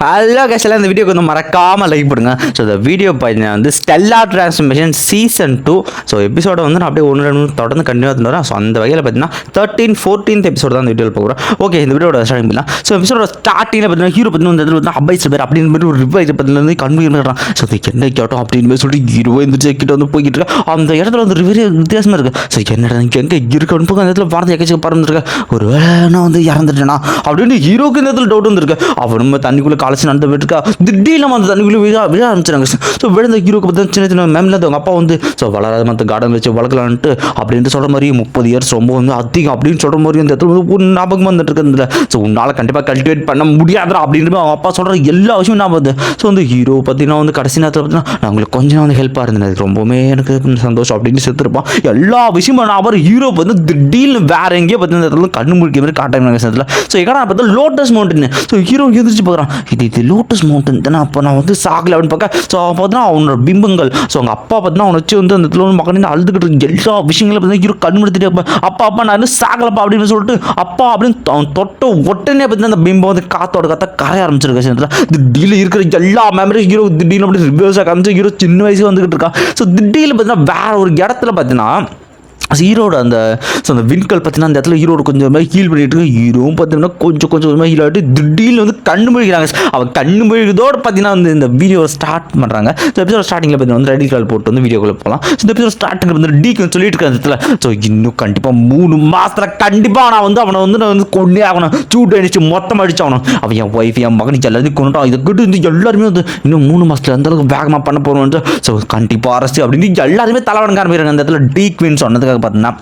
Hello கேஷில் இந்த வீடியோக்கு வந்து மறக்காமல் லைக் பண்ணுங்க ஸோ இந்த வீடியோ பார்த்தீங்கன்னா வந்து stellar transmission season two so எபிசோட வந்து நான் அப்படியே ஒன்று ரெண்டு தொடர்ந்து கண்டினியூ வந்துடுறேன் ஸோ அந்த வகையில் பார்த்தீங்கன்னா தேர்ட்டீன் ஃபோர்டீன்த் எபிசோட் தான் இந்த வீடியோவில் போகிறோம் ஓகே இந்த வீடியோட ஸ்டார்டிங் பண்ணலாம் ஸோ எபிசோட ஸ்டார்டிங்கில் பார்த்தீங்கன்னா ஹீரோ பார்த்தீங்கன்னா இந்த இடத்துல வந்து அப்பாய் பேர் அப்படின்னு மாதிரி ஒரு ரிவைஸ் பார்த்தீங்கன்னா கன்வீன் பண்ணுறான் ஸோ என்ன கேட்டோம் அப்படின்னு சொல்லி சொல்லிட்டு ஹீரோ இந்த கிட்ட வந்து போய்கிட்டு இருக்கா. அந்த இடத்துல வந்து ரிவரே வித்தியாசமாக இருக்குது ஸோ என்னடா இங்கே எங்கே இருக்குன்னு போக அந்த இடத்துல பறந்து எக்கச்சக்க பறந்துருக்கேன் ஒரு வேளை நான் வந்து இறந்துட்டேனா? அப்படின்னு ஹீரோக்கு இந்த இடத்துல டவுட் வந்துருக்கு. அவனும் தண்ணிக்குள்ளே காலேஜ் நடந்து போயிட்டுருக்கா? திடீர்னு அந்த தண்ணிக்குள்ளே விழ விழ ஆரம்பிச்சிருக்காங்க ஸோ விழுந்த ஹீரோக்கு பார்த்தா சின்ன சின்ன மேம்ல அவங்க அப்பா வந்து ஸோ வளராத மற்ற கார்டன் வச்சு வளர்க்கலான்ட்டு அப்படின்ட்டு சொல்கிற மாதிரி முப்பது இயர்ஸ் ரொம்ப வந்து அதிகம் அப்படின்னு சொல்கிற மாதிரி அந்த இடத்துல வந்து ஒரு ஞாபகம் வந்துட்டு இருக்கிறதுல ஸோ உன்னால் கண்டிப்பாக கல்டிவேட் பண்ண முடியாதுடா அப்படின்னு அவங்க அப்பா சொல்கிற எல்லா விஷயமும் ஞாபகம் வந்து ஸோ வந்து ஹீரோ பார்த்தீங்கன்னா வந்து கடைசி நேரத்தில் பார்த்தீங்கன்னா நான் உங்களுக்கு கொஞ்சம் நாள் வந்து ஹெல்ப்பாக இருந்தேன். ரொம்பவுமே எனக்கு சந்தோஷம் அப்படின்னு செத்துருப்பான். எல்லா விஷயமும் நான் அவர் ஹீரோ வந்து திடீர்னு வேற எங்கேயோ பார்த்தீங்கன்னா இந்த இடத்துல கண்ணு முழிக்க மாதிரி காட்டாங்க ஸோ எங்கடா பார்த்தா லோட்டஸ் மவுண்டன் ஸோ ஹீரோ எதிர்த்து பார்க்குறான். இது இது லோட்டஸ் மவுண்டன் தானே அப்போ நான் வந்து சாகலை அப்படின்னு பார்க்க ஸோ அவன் பார்த்தீங்கன்னா அவனோட பிம்பங்கள். ஸோ அவங்க அப்பா பார்த்தீங்கன்னா அவனை வச்சு வந்து அந்த இடத்துல வந்து மகன் அழுதுகிட்டு எல்லா விஷயங்களும் பார்த்தீங்கன்னா ஹீரோ கண் முடித்துட்டு அப்பா அப்பா நான் இன்னும் சாகலப்பா அப்படின்னு சொல்லிட்டு அப்பா அப்படின்னு அவன் தொட்ட உடனே பார்த்தீங்கன்னா அந்த பிம்பம் வந்து காத்தோட காத்தா கரைய ஆரம்பிச்சிருக்க சேர்த்துல திடீர்னு இருக்கிற எல்லா மெமரிஸ் ஹீரோ திடீர்னு அப்படி ரிவர்ஸாக காமிச்சு ஹீரோ சின்ன வயசு வந்துகிட்டு இருக்கான். ஸோ திடீர்னு பார்த்தீங்கன்னா வேற ஒரு இடத்துல பார்த்தீங்கன்னா ஹீரோட அந்த ஸோ அந்த விண்கல் பார்த்தீங்கன்னா அந்த இடத்துல ஹீரோட கொஞ்சம் கொஞ்சமாக ஹீல் பண்ணிட்டு இருக்கு. ஹீரோவும் பார்த்தீங்கன்னா கொஞ்சம் கொஞ்சம் கொஞ்சமாக ஹீல் ஆகிட்டு திடீர்னு வந்து கண்ணு முழிக்கிறாங்க. அவன் கண்ணு முழிக்கிறதோட பார்த்தீங்கன்னா வந்து இந்த வீடியோ ஸ்டார்ட் பண்ணுறாங்க ஸோ எபிசோட் ஸ்டார்டிங்கில் பார்த்தீங்கன்னா வந்து ரெடி கால் போட்டு வந்து வீடியோக்குள்ளே போகலாம் ஸோ இந்த எபிசோட் ஸ்டார்டிங் வந்து டீக்கு சொல்லிட்டு இருக்க இடத்துல. ஸோ இன்னும் கண்டிப்பாக மூணு மாதத்தில் கண்டிப்பாக நான் வந்து அவனை வந்து நான் வந்து கொண்டே ஆகணும். சூட்டு அடிச்சு மொத்தம் அடிச்சு அவனும் அவன் என் ஒய்ஃப் என் மகனுக்கு எல்லாத்தையும் கொண்டுட்டான் இதை கிட்ட வந்து எல்லாருமே வந்து இன்னும் மூணு மாதத்தில் அந்தளவுக்கு வேகமாக பண்ண போகிறோம் ஸோ கண்டிப்பாக அரசு அப்படின்னு எல்லாருமே தலைவணங்க ஆரம்பிக்கிறாங்க அந்த இடத்துல. டீ குவின் சொன்னதுக்காக பார்த்தீங்கன்னா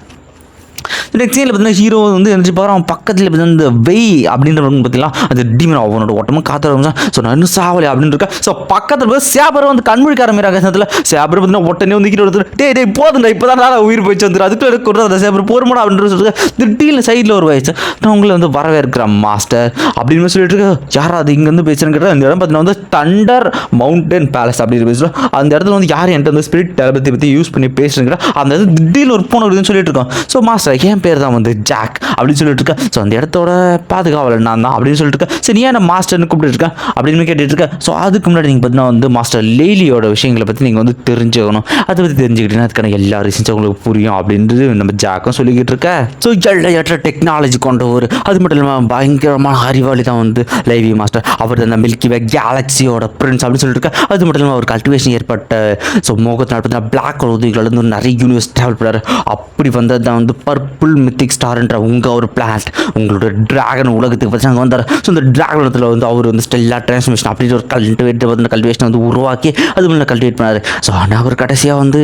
நெக்ஸ்ட் சீனில் பார்த்தீங்கன்னா ஹீரோ வந்து எழுந்து பார்க்குறான் அவன் பக்கத்தில் பார்த்தீங்கன்னா இந்த வெய் அப்படின்ற பார்த்தீங்களா அந்த டீமன் அவனோட ஓட்டமாக காத்து ஸோ நான் இன்னும் சாவலை அப்படின்னு இருக்கா. ஸோ பக்கத்தில் போய் சேபர் வந்து கண்மொழிக்க ஆரம்பிக்கிறாங்க நேரத்தில். சேபர் பார்த்தீங்கன்னா உடனே வந்து கீழே எடுத்து டே டே போதுண்டா இப்போ தான் உயிர் போயிடுச்சு வந்துடும் அதுக்குள்ள எடுக்க அந்த சேபர் போருமாடா அப்படின்னு சொல்லிட்டு திடீர்னு சைடில் ஒரு வயசு நான் உங்களை வந்து வரவேற்கிறேன் மாஸ்டர் அப்படின்னு சொல்லிட்டு இருக்க யாரா அது? இங்கேருந்து பேசுகிறேன்னு கேட்டால் இந்த இடம் பார்த்தீங்கன்னா வந்து தண்டர் மவுண்டன் பேலஸ் அப்படின்னு பேசுகிறோம் அந்த இடத்துல வந்து யார் என்கிட்ட வந்து ஸ்பிரிட் டெலபத்தி பற்றி யூஸ் பண்ணி பேசுகிறேங்கிற அந்த இடத்துல திடீர்னு ஒரு போன இருக்குதுன்னு சொல்லிட்டு இருக்கோம் ஸோ மாஸ்டர் என் பேர் தான் வந்து ஜாக் அப்படின்னு சொல்லிட்டு இருக்கேன் ஸோ அந்த இடத்தோட பாதுகாவலன் நான் தான் அப்படின்னு சொல்லிட்டு இருக்கேன் சரி நீ ஏன் மாஸ்டர்னு கூப்பிட்டு இருக்கேன் அப்படின்னு கேட்டுட்டு இருக்கேன் ஸோ அதுக்கு முன்னாடி நீங்கள் பார்த்தீங்கன்னா வந்து மாஸ்டர் லேலியோட விஷயங்களை பற்றி நீங்கள் வந்து தெரிஞ்சுக்கணும். அதை பற்றி தெரிஞ்சுக்கிட்டீங்கன்னா அதுக்கான எல்லா ரீசன்ஸும் உங்களுக்கு புரியும் அப்படின்றது நம்ம ஜாக்கும் சொல்லிக்கிட்டு இருக்கேன் ஸோ எல்லையற்ற டெக்னாலஜி கொண்ட ஒரு அது மட்டும் இல்லாமல் பயங்கரமான அறிவாளி தான் வந்து லைவி மாஸ்டர். அவர் அந்த மில்கி வே கேலக்ஸியோட பிரின்ஸ் அப்படின்னு சொல்லிட்டு இருக்கேன் அது மட்டும் இல்லாமல் ஒரு கல்டிவேஷன் ஏற்பட்ட ஸோ மோகத்தினால் பார்த்தீங்கன்னா பிளாக் உதவிகள் வந்து நிறைய யூனிவர்ஸ் டெவலப் பண்ணார். அப்படி வந்தது தான் வந்து பர்பிள் மித்திக் ஸ்டார்ன்ற உங்கள் ஒரு பிளானட் உங்களோட டிராகன் உலகத்துக்கு பற்றி அங்கே வந்தார். ஸோ இந்த ட்ராகனத்தில் வந்து அவர் வந்து ஸ்டெல்லா டிரான்ஸ்மிஷன் அப்படின்ற ஒரு கல்டிவேட் வந்து கல்டிவேஷன் வந்து உருவாக்கி அது முன்னே கல்டிவேட் பண்ணார். ஸோ ஆனால் அவர் கடைசியாக வந்து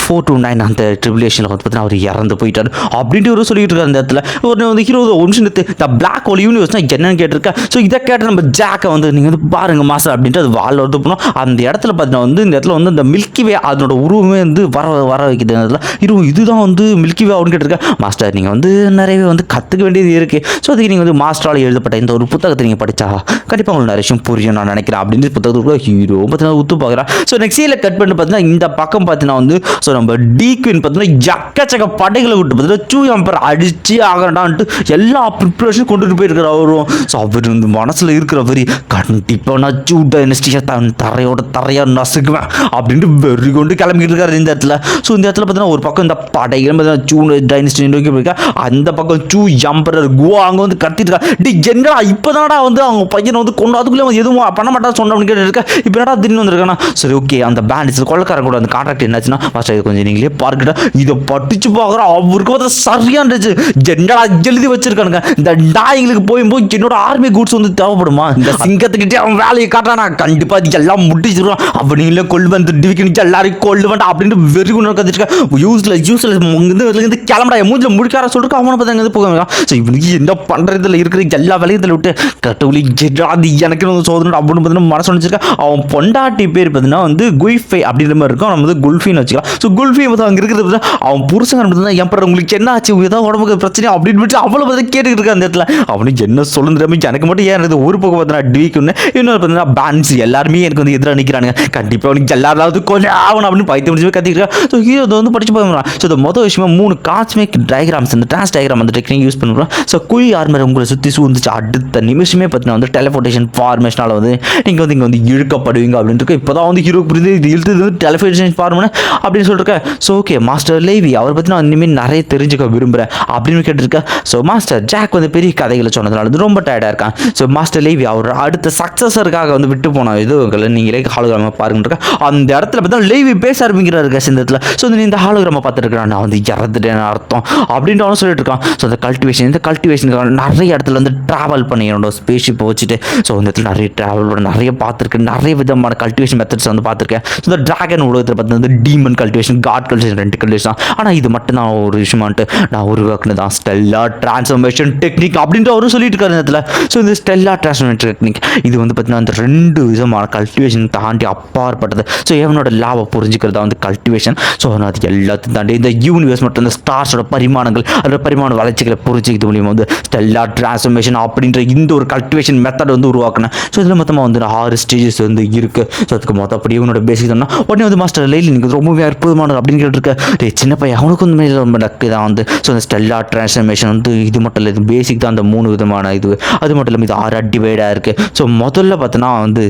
ஃபோர் டூ நைன் அந்த ட்ரிபுலேஷனில் வந்து பார்த்தீங்கன்னா அவர் இறந்து போயிட்டார். அப்படின்ட்டு ஒரு சொல்லிட்டு இருக்காரு அந்த இடத்துல. ஒரு வந்து ஹீரோ ஒரு நிமிஷம் இந்த பிளாக் ஹோல் யூனிவர்ஸ்னால் என்னன்னு கேட்டிருக்கேன் ஸோ இதை கேட்டு நம்ம ஜாக்கை வந்து நீங்கள் வந்து பாருங்க மாஸ்டர் அப்படின்ட்டு அது வாழ் வந்து போனோம். அந்த இடத்துல பார்த்தீங்கன்னா வந்து இந்த இடத்துல வந்து இந்த மில்கி வே அதனோட உருவமே வந்து வர வர வைக்கிறது இடத்துல. இதுதான் வந்து மில்கி வே அப்படின்னு கேட்டிருக்கேன் மாஸ்டர் நீங்கள் வந்து நிறையவே வந்து கற்றுக்க வேண்டியது இருக்குது ஸோ அதுக்கு நீங்கள் வந்து மாஸ்டரால் எழுதப்பட்ட இந்த ஒரு புத்தகத்தை நீங்கள் படித்தா கண்டிப்பாக உங்களுக்கு நிறைய விஷயம் புரியும் நான் நினைக்கிறேன் அப்படின்னு புத்தகத்துக்குள்ள ஹீரோ பார்த்தீங்கன்னா உத்து பார்க்குறான் ஸோ நெக்ஸ்ட் சீனில் கட் பண்ணி பார்த்தீங்கன்னா இந்த பக்கம் பார்த்தீங்கன்னா வந்து ஸோ நம்ம டீக்வின் பார்த்தீங்கன்னா எக்கச்சக்க படைகளை விட்டு பார்த்தீங்கன்னா சூ எம்பர் அடிச்சு ஆகண்டான்ட்டு எல்லா ப்ரிப்ரேஷன் கொண்டுட்டு போயிருக்கிற அவரும். ஸோ அவர் வந்து மனசில் இருக்கிற வரி கண்டிப்பாக நான் சூ டைனஸ்டியை தன் தரையோட தரையாக நசுக்குவேன் அப்படின்ட்டு வெறி கொண்டு கிளம்பிட்டு இருக்காரு இந்த இடத்துல. ஸோ இந்த இடத்துல பார்த்தீங்கன்னா ஒரு பக்கம் இந்த படைகள் பார்த்தீங்கன்னா சூ டைனஸ்டி நோக்கி போயிருக்கா? அந்த பக்கம் சூ எம்பரர் குவா அங்கே வந்து கத்திட்டு இருக்கா? டி என்னடா இப்போதானடா வந்து அவங்க பையனை வந்து கொண்டு அதுக்குள்ளே வந்து எதுவும் பண்ண மாட்டா சொன்ன அப்படின்னு கேட்டு இருக்கா? இப்போ என்னடா திடீர்னு வந்திருக்கானா? சரி ஓகே அந்த பேண்டிஸ் கொள்ளக்காரன் கூட அந்த கான்ட்ராக்ட் என்னாச்சுன்னா ஃபஸ்ட் இது கொஞ்சம் நீங்களே பார்க்கிட்ட இதை பட்டிச்சு பார்க்குறோம். அவருக்கு பார்த்தா சரியா இருந்துச்சு. என்னடா எழுதி வச்சிருக்கானுங்க. இந்த நாய்களுக்கு போயும்போது என்னோட ஆர்மி கூட்ஸ் வந்து தேவைப்படுமா? இந்த சிங்கத்துக்கிட்டே அவன் வேலையை காட்டானா கண்டிப்பா இது எல்லாம் முடிச்சிருவான் அப்ப நீங்களே கொள்ளு வந்து டிவிக்கு எல்லாரையும் கொள்ளு வேண்டாம் அப்படின்ட்டு வெறி கொண்டு யூஸ்ல யூஸ்ல இருந்து கிளம்படா மூஞ்சில் முடிக்கார சொல்லிட்டு அவனை பார்த்து அங்கே போக ஸோ இவனுக்கு என்ன பண்ணுறதுல இருக்கிற எல்லா வேலையும் இதில் விட்டு கட்டுவலி அது எனக்கு வந்து சோதனை அப்படின்னு பார்த்தீங்கன்னா மனசு நினச்சிருக்கா அவன் பொண்டாட்டி பேர் பார்த்தீங்கன்னா வந்து குல்ஃபை அப்படின்ற மாதிரி இருக்கும். நம்ம வந்து குல்ஃபின்னு வச்சுக்கலாம். ஸோ குல்ஃபி வந்து அங்கே இருக்கிறது பார்த்தா அவன் புருஷன் பார்த்தீங்கன்னா என் பிறகு உங்களுக்கு என்ன ஆச்சு? ஏதாவது உடம்புக்கு பிரச்சனை அப்படின்னு விட்டு அவ்வளோ பார்த்து கேட்டுக்கிட்டு இருக்க அந்த இடத்துல. அவனுக்கு என்ன சொல்லுறாம எனக்கு மட்டும் ஏன் இருக்குது? ஒரு பக்கம் பார்த்தீங்கன்னா டிவிக்குன்னு இன்னொரு பார்த்தீங்கன்னா பேன்ஸ் எல்லாருமே எனக்கு வந்து எதிராக நிற்கிறானுங்க கண்டிப்பாக அவனுக்கு எல்லாராவது கொஞ்சம் ஆகணும் அப்படின்னு பைத்தியம் முடிச்சு கத்திக்கிட்டு ஸோ ஹீரோ வந்து படிச்சு போகிறான் ஸோ இந்த மொதல் விஷயமா மூணு காஸ்மிக் டயக்ராம்ஸ் இந்த ட்ரான்ஸ் டயக்ராம் அந்த டெக்னிக் யூஸ் பண்ணுறோம். ஸோ குழி ஆர்மர் உங்களை சுற்றி சூழ்ந்துச்சு? அடுத்த நிமிஷமே பார்த்தீங்கன்னா வந்து டெலிஃபோர்டேஷன் ஃபார்மேஷனால் வந்து நீங்கள் வந்து இங்கே வந்து இழுக்கப்படுவீங்க அப்படின்ட்டு இருக்கு. இப்போ தான் வந்து ஹீரோ புரியுது இது இழுத்தது வந்து டெலிஃபோர்டேஷன் ஃபார்மேஷன் அப்படின்னு சொல்லிருக்கேன் ஸோ ஓகே மாஸ்டர் லேவி அவரை பற்றி நான் இனிமேல் நிறைய தெரிஞ்சுக்க விரும்புகிறேன் அப்படின்னு கேட்டிருக்கேன் ஸோ மாஸ்டர் ஜாக் வந்து பெரிய கதைகளை சொன்னதுனால வந்து ரொம்ப டயர்டாக இருக்கான். ஸோ மாஸ்டர் லேவி அவர் அடுத்த சக்ஸஸருக்காக வந்து விட்டு போன இது நீங்களே ஹாலோகிராம பாருங்க அந்த இடத்துல பார்த்தா லேவி பேச ஆரம்பிக்கிறாரு guys இடத்துல. ஸோ நீ இந்த ஹாலோகிராம பார்த்துருக்கான் நான் வந்து இறந்துட்டேன் அர்த்தம். அப்படின்ட்டு அவனும் சொல்லிட்டு இருக்கான் ஸோ அந்த கல்டிவேஷன் இந்த கல்டிவேஷனுக்கு நிறைய இடத்துல வந்து ட்ராவல் பண்ணி என்னோட ஸ்பேஸ் வச்சுட்டு ஸோ இந்த இடத்துல நிறைய ட்ராவல் பண்ண நிறைய பார்த்துருக்கேன். நிறைய விதமான கல்டிவேஷன் மெத்தட்ஸ் வந்து பார்த்துருக்கேன். ஸோ இந்த ட்ராகன் உலகத்தில் பார்த்து வந்து டீமன் கல்டிவேஷன் காட் கல்டிவேஷன் ரெண்டு கல்டிவேஷன் தான். ஆனால் இது மட்டும் தான் ஒரு விஷயமான்ட்டு நான் உருவாக்குனது தான். ஸ்டெல்லா டிரான்ஸ்ஃபர்மேஷன் டெக்னிக் அப்படின்ற அவரும் சொல்லிட்டு இருக்காரு இந்த இடத்துல. ஸோ இந்த ஸ்டெல்லா டிரான்ஸ்ஃபர்மேஷன் டெக்னிக் இது வந்து பார்த்தீங்கன்னா அந்த ரெண்டு விதமான கல்டிவேஷன் தாண்டி அப்பாற்பட்டது. ஸோ எவனோட லாவை புரிஞ்சுக்கிறதா வந்து கல்டிவேஷன் ஸோ அது எல்லாத்தையும் தாண்டி இந்த யூனிவர்ஸ் மற்றும் இந்த ஸ்டார்ஸோட பரிமாணங்கள் அதோட பரிமாண வளர்ச்சிகளை புரிஞ்சுக்கிறது மூலியமாக வந்து ஸ்டெல்லா டிரான்ஸ்ஃபர்மேஷன் அப்படின்ற இந்த ஒரு கல்டிவேஷன் மெத்தட் வந்து உருவாக்கினேன் ஸோ இதில் மொத்தமாக வந்து ஆறு ஸ்டேஜஸ் வந்து இருக்குது ஸோ அதுக்கு மொத்தம் அப்படியே உன்னோட பேசிக் சொன்னால் உடனே வந்து மாஸ்டர் லைல் நீங்கள் ரொம்பவே அற்புதமானது அப்படின்னு கேட்டிருக்க. டே சின்ன பையன் அவனுக்கு வந்து மேலே ரொம்ப டக்கு தான் வந்து. ஸோ அந்த ஸ்டெல்லா டிரான்ஸ்ஃபர்மேஷன் வந்து இது மட்டும் இல்லை இது பேசிக் தான் அந்த மூணு விதமான இது. அது மட்டும் இல்லாமல் இது ஆறு டிவைடாக இருக்குது ஸோ முதல்ல பார்த்தோன்னா வந்து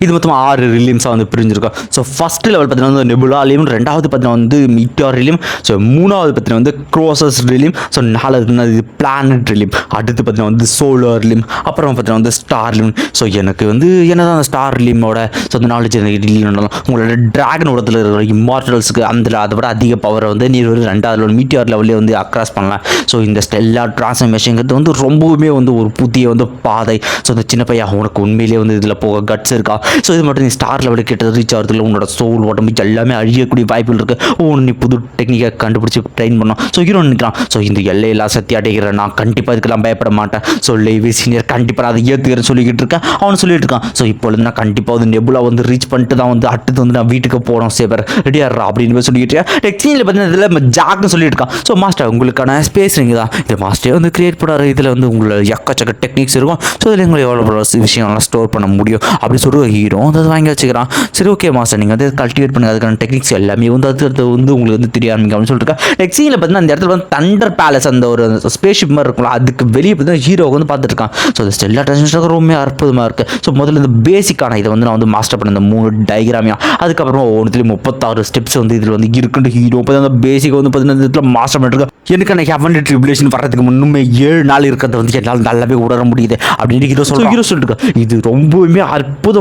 இது மொத்தம் ஆறு ரிலீம்ஸாக வந்து பிரிஞ்சிருக்கும் ஸோ ஃபஸ்ட் லெவல் பார்த்தீங்கன்னா வந்து நெபுலா ரிலியம் ரெண்டாவது பார்த்தீங்கன்னா வந்து மிட்டியார் ரிலியம் ஸோ மூணாவது பார்த்தீங்கன்னா வந்து க்ரோசஸ் ரிலீம் ஸோ நாலாவது இது பிளானட் ரிலீம் அடுத்து பார்த்தீங்கன்னா வந்து சோலார் ரிலீம் அப்புறம் பார்த்தீங்கன்னா வந்து ஸ்டார் ரிலீம் ஸோ எனக்கு வந்து என்னதான் அந்த ஸ்டார் ரிலீமோட ஸோ அந்த நாலேஜ் ரிலியம் உங்களோட ட்ராகன் உடத்தில் இருக்கிற இம்மார்டல்ஸுக்கு அந்த அதை விட அதிக பவரை வந்து நீர் ஒரு ரெண்டாவது லெவல் மீட்டியார் லெவல்லே வந்து அக்ராஸ் பண்ணலாம். ஸோ இந்த எல்லா ட்ரான்ஸ்ஃபர்மேஷனுங்கிறது வந்து ரொம்பவுமே வந்து ஒரு புதிய வந்து பாதை. ஸோ இந்த சின்ன பையன் உனக்கு உண்மையிலேயே வந்து இதில் போக கட்ஸ் இருக்கா ஸோ இது மட்டும் நீ ஸ்டார் லெவலுக்கு கிட்ட ரீச் ஆகிறதுல உன்னோட சோல் உடம்பு எல்லாமே அழியக்கூடிய வாய்ப்புகள் இருக்குது ஒன்று oh, நீ புது டெக்னிக்கை கண்டுபிடிச்சி ட்ரெயின் பண்ணோம் ஸோ ஹீரோ நிற்கிறான் ஸோ இந்த எல்லையெல்லாம் சத்தி அடைகிறேன் நான் கண்டிப்பாக இதுக்கெல்லாம் பயப்பட மாட்டேன். ஸோ லேவி சீனியர் கண்டிப்பாக அதை ஏற்றுக்கிறேன் சொல்லிக்கிட்டு இருக்கேன். அவன் சொல்லிட்டு இருக்கான். ஸோ இப்பொழுது நான் கண்டிப்பாக வந்து நெபுலா வந்து ரீச் பண்ணிட்டு தான் வந்து அடுத்து வந்து நான் வீட்டுக்கு போகிறோம் சேவர் ரெடியாடுறா அப்படின்னு போய் சொல்லிட்டு சீனில் பார்த்தீங்கன்னா இதில் ஜாக்னு சொல்லிட்டு இருக்கான். ஸோ மாஸ்டர் உங்களுக்கான ஸ்பேஸ் நீங்கள் தான். இது மாஸ்டர் வந்து கிரியேட் பண்ணுற இதில் வந்து உங்களோட எக்கச்சக்க டெக்னிக்ஸ் இருக்கும். ஸோ இதில் எங்களை எவ்வளோ விஷயம்லாம் ஸ்டோர் பண்ண முடியும்? அப்படின்னு சொல்லிட்டு சொல்லி ஹீரோ அதை வாங்கி வச்சுக்கிறான். சரி ஓகே மாஸ்டர் நீங்கள் வந்து கல்டிவேட் பண்ணுங்க. அதுக்கான டெக்னிக்ஸ் எல்லாமே வந்து அது அது வந்து உங்களுக்கு வந்து தெரிய ஆரம்பிக்கும் அப்படின்னு சொல்லிட்டு நெக்ஸ்டிங்கில் பார்த்தீங்கன்னா அந்த இடத்துல வந்து தண்டர் பேலஸ் அந்த ஒரு ஸ்பேஸ் ஷிப் மாதிரி இருக்கும்ல அதுக்கு வெளியே பார்த்தீங்கன்னா ஹீரோ வந்து பார்த்துட்டு இருக்கான். ஸோ அந்த ஸ்டெல்லா ட்ரான்ஸ்மிஷன் ரொம்ப அற்புதமாக இருக்குது ஸோ முதல்ல இந்த பேசிக்கான இதை வந்து நான் வந்து மாஸ்டர் பண்ண இந்த மூணு டயக்ராமியா அதுக்கப்புறமா ஒவ்வொன்றுலேயும் முப்பத்தாறு ஸ்டெப்ஸ் வந்து இதில் வந்து இருக்குன்னு ஹீரோ இப்போ அந்த பேசிக் வந்து பார்த்தீங்கன்னா இந்த இடத்துல மாஸ்டர் பண்ணிட்டு எனக்கு எனக்கு ஹெவன் ட்ரிபுலேஷன் வர்றதுக்கு முன்னுமே ஏழு நாள் இருக்கிறத வந்து என்னால் நல்லாவே உணர முடியுது அப்படின்னு ஹீரோ சொல்ல ஹீரோ சொல்லிட்டு இது ரொம்பவுமே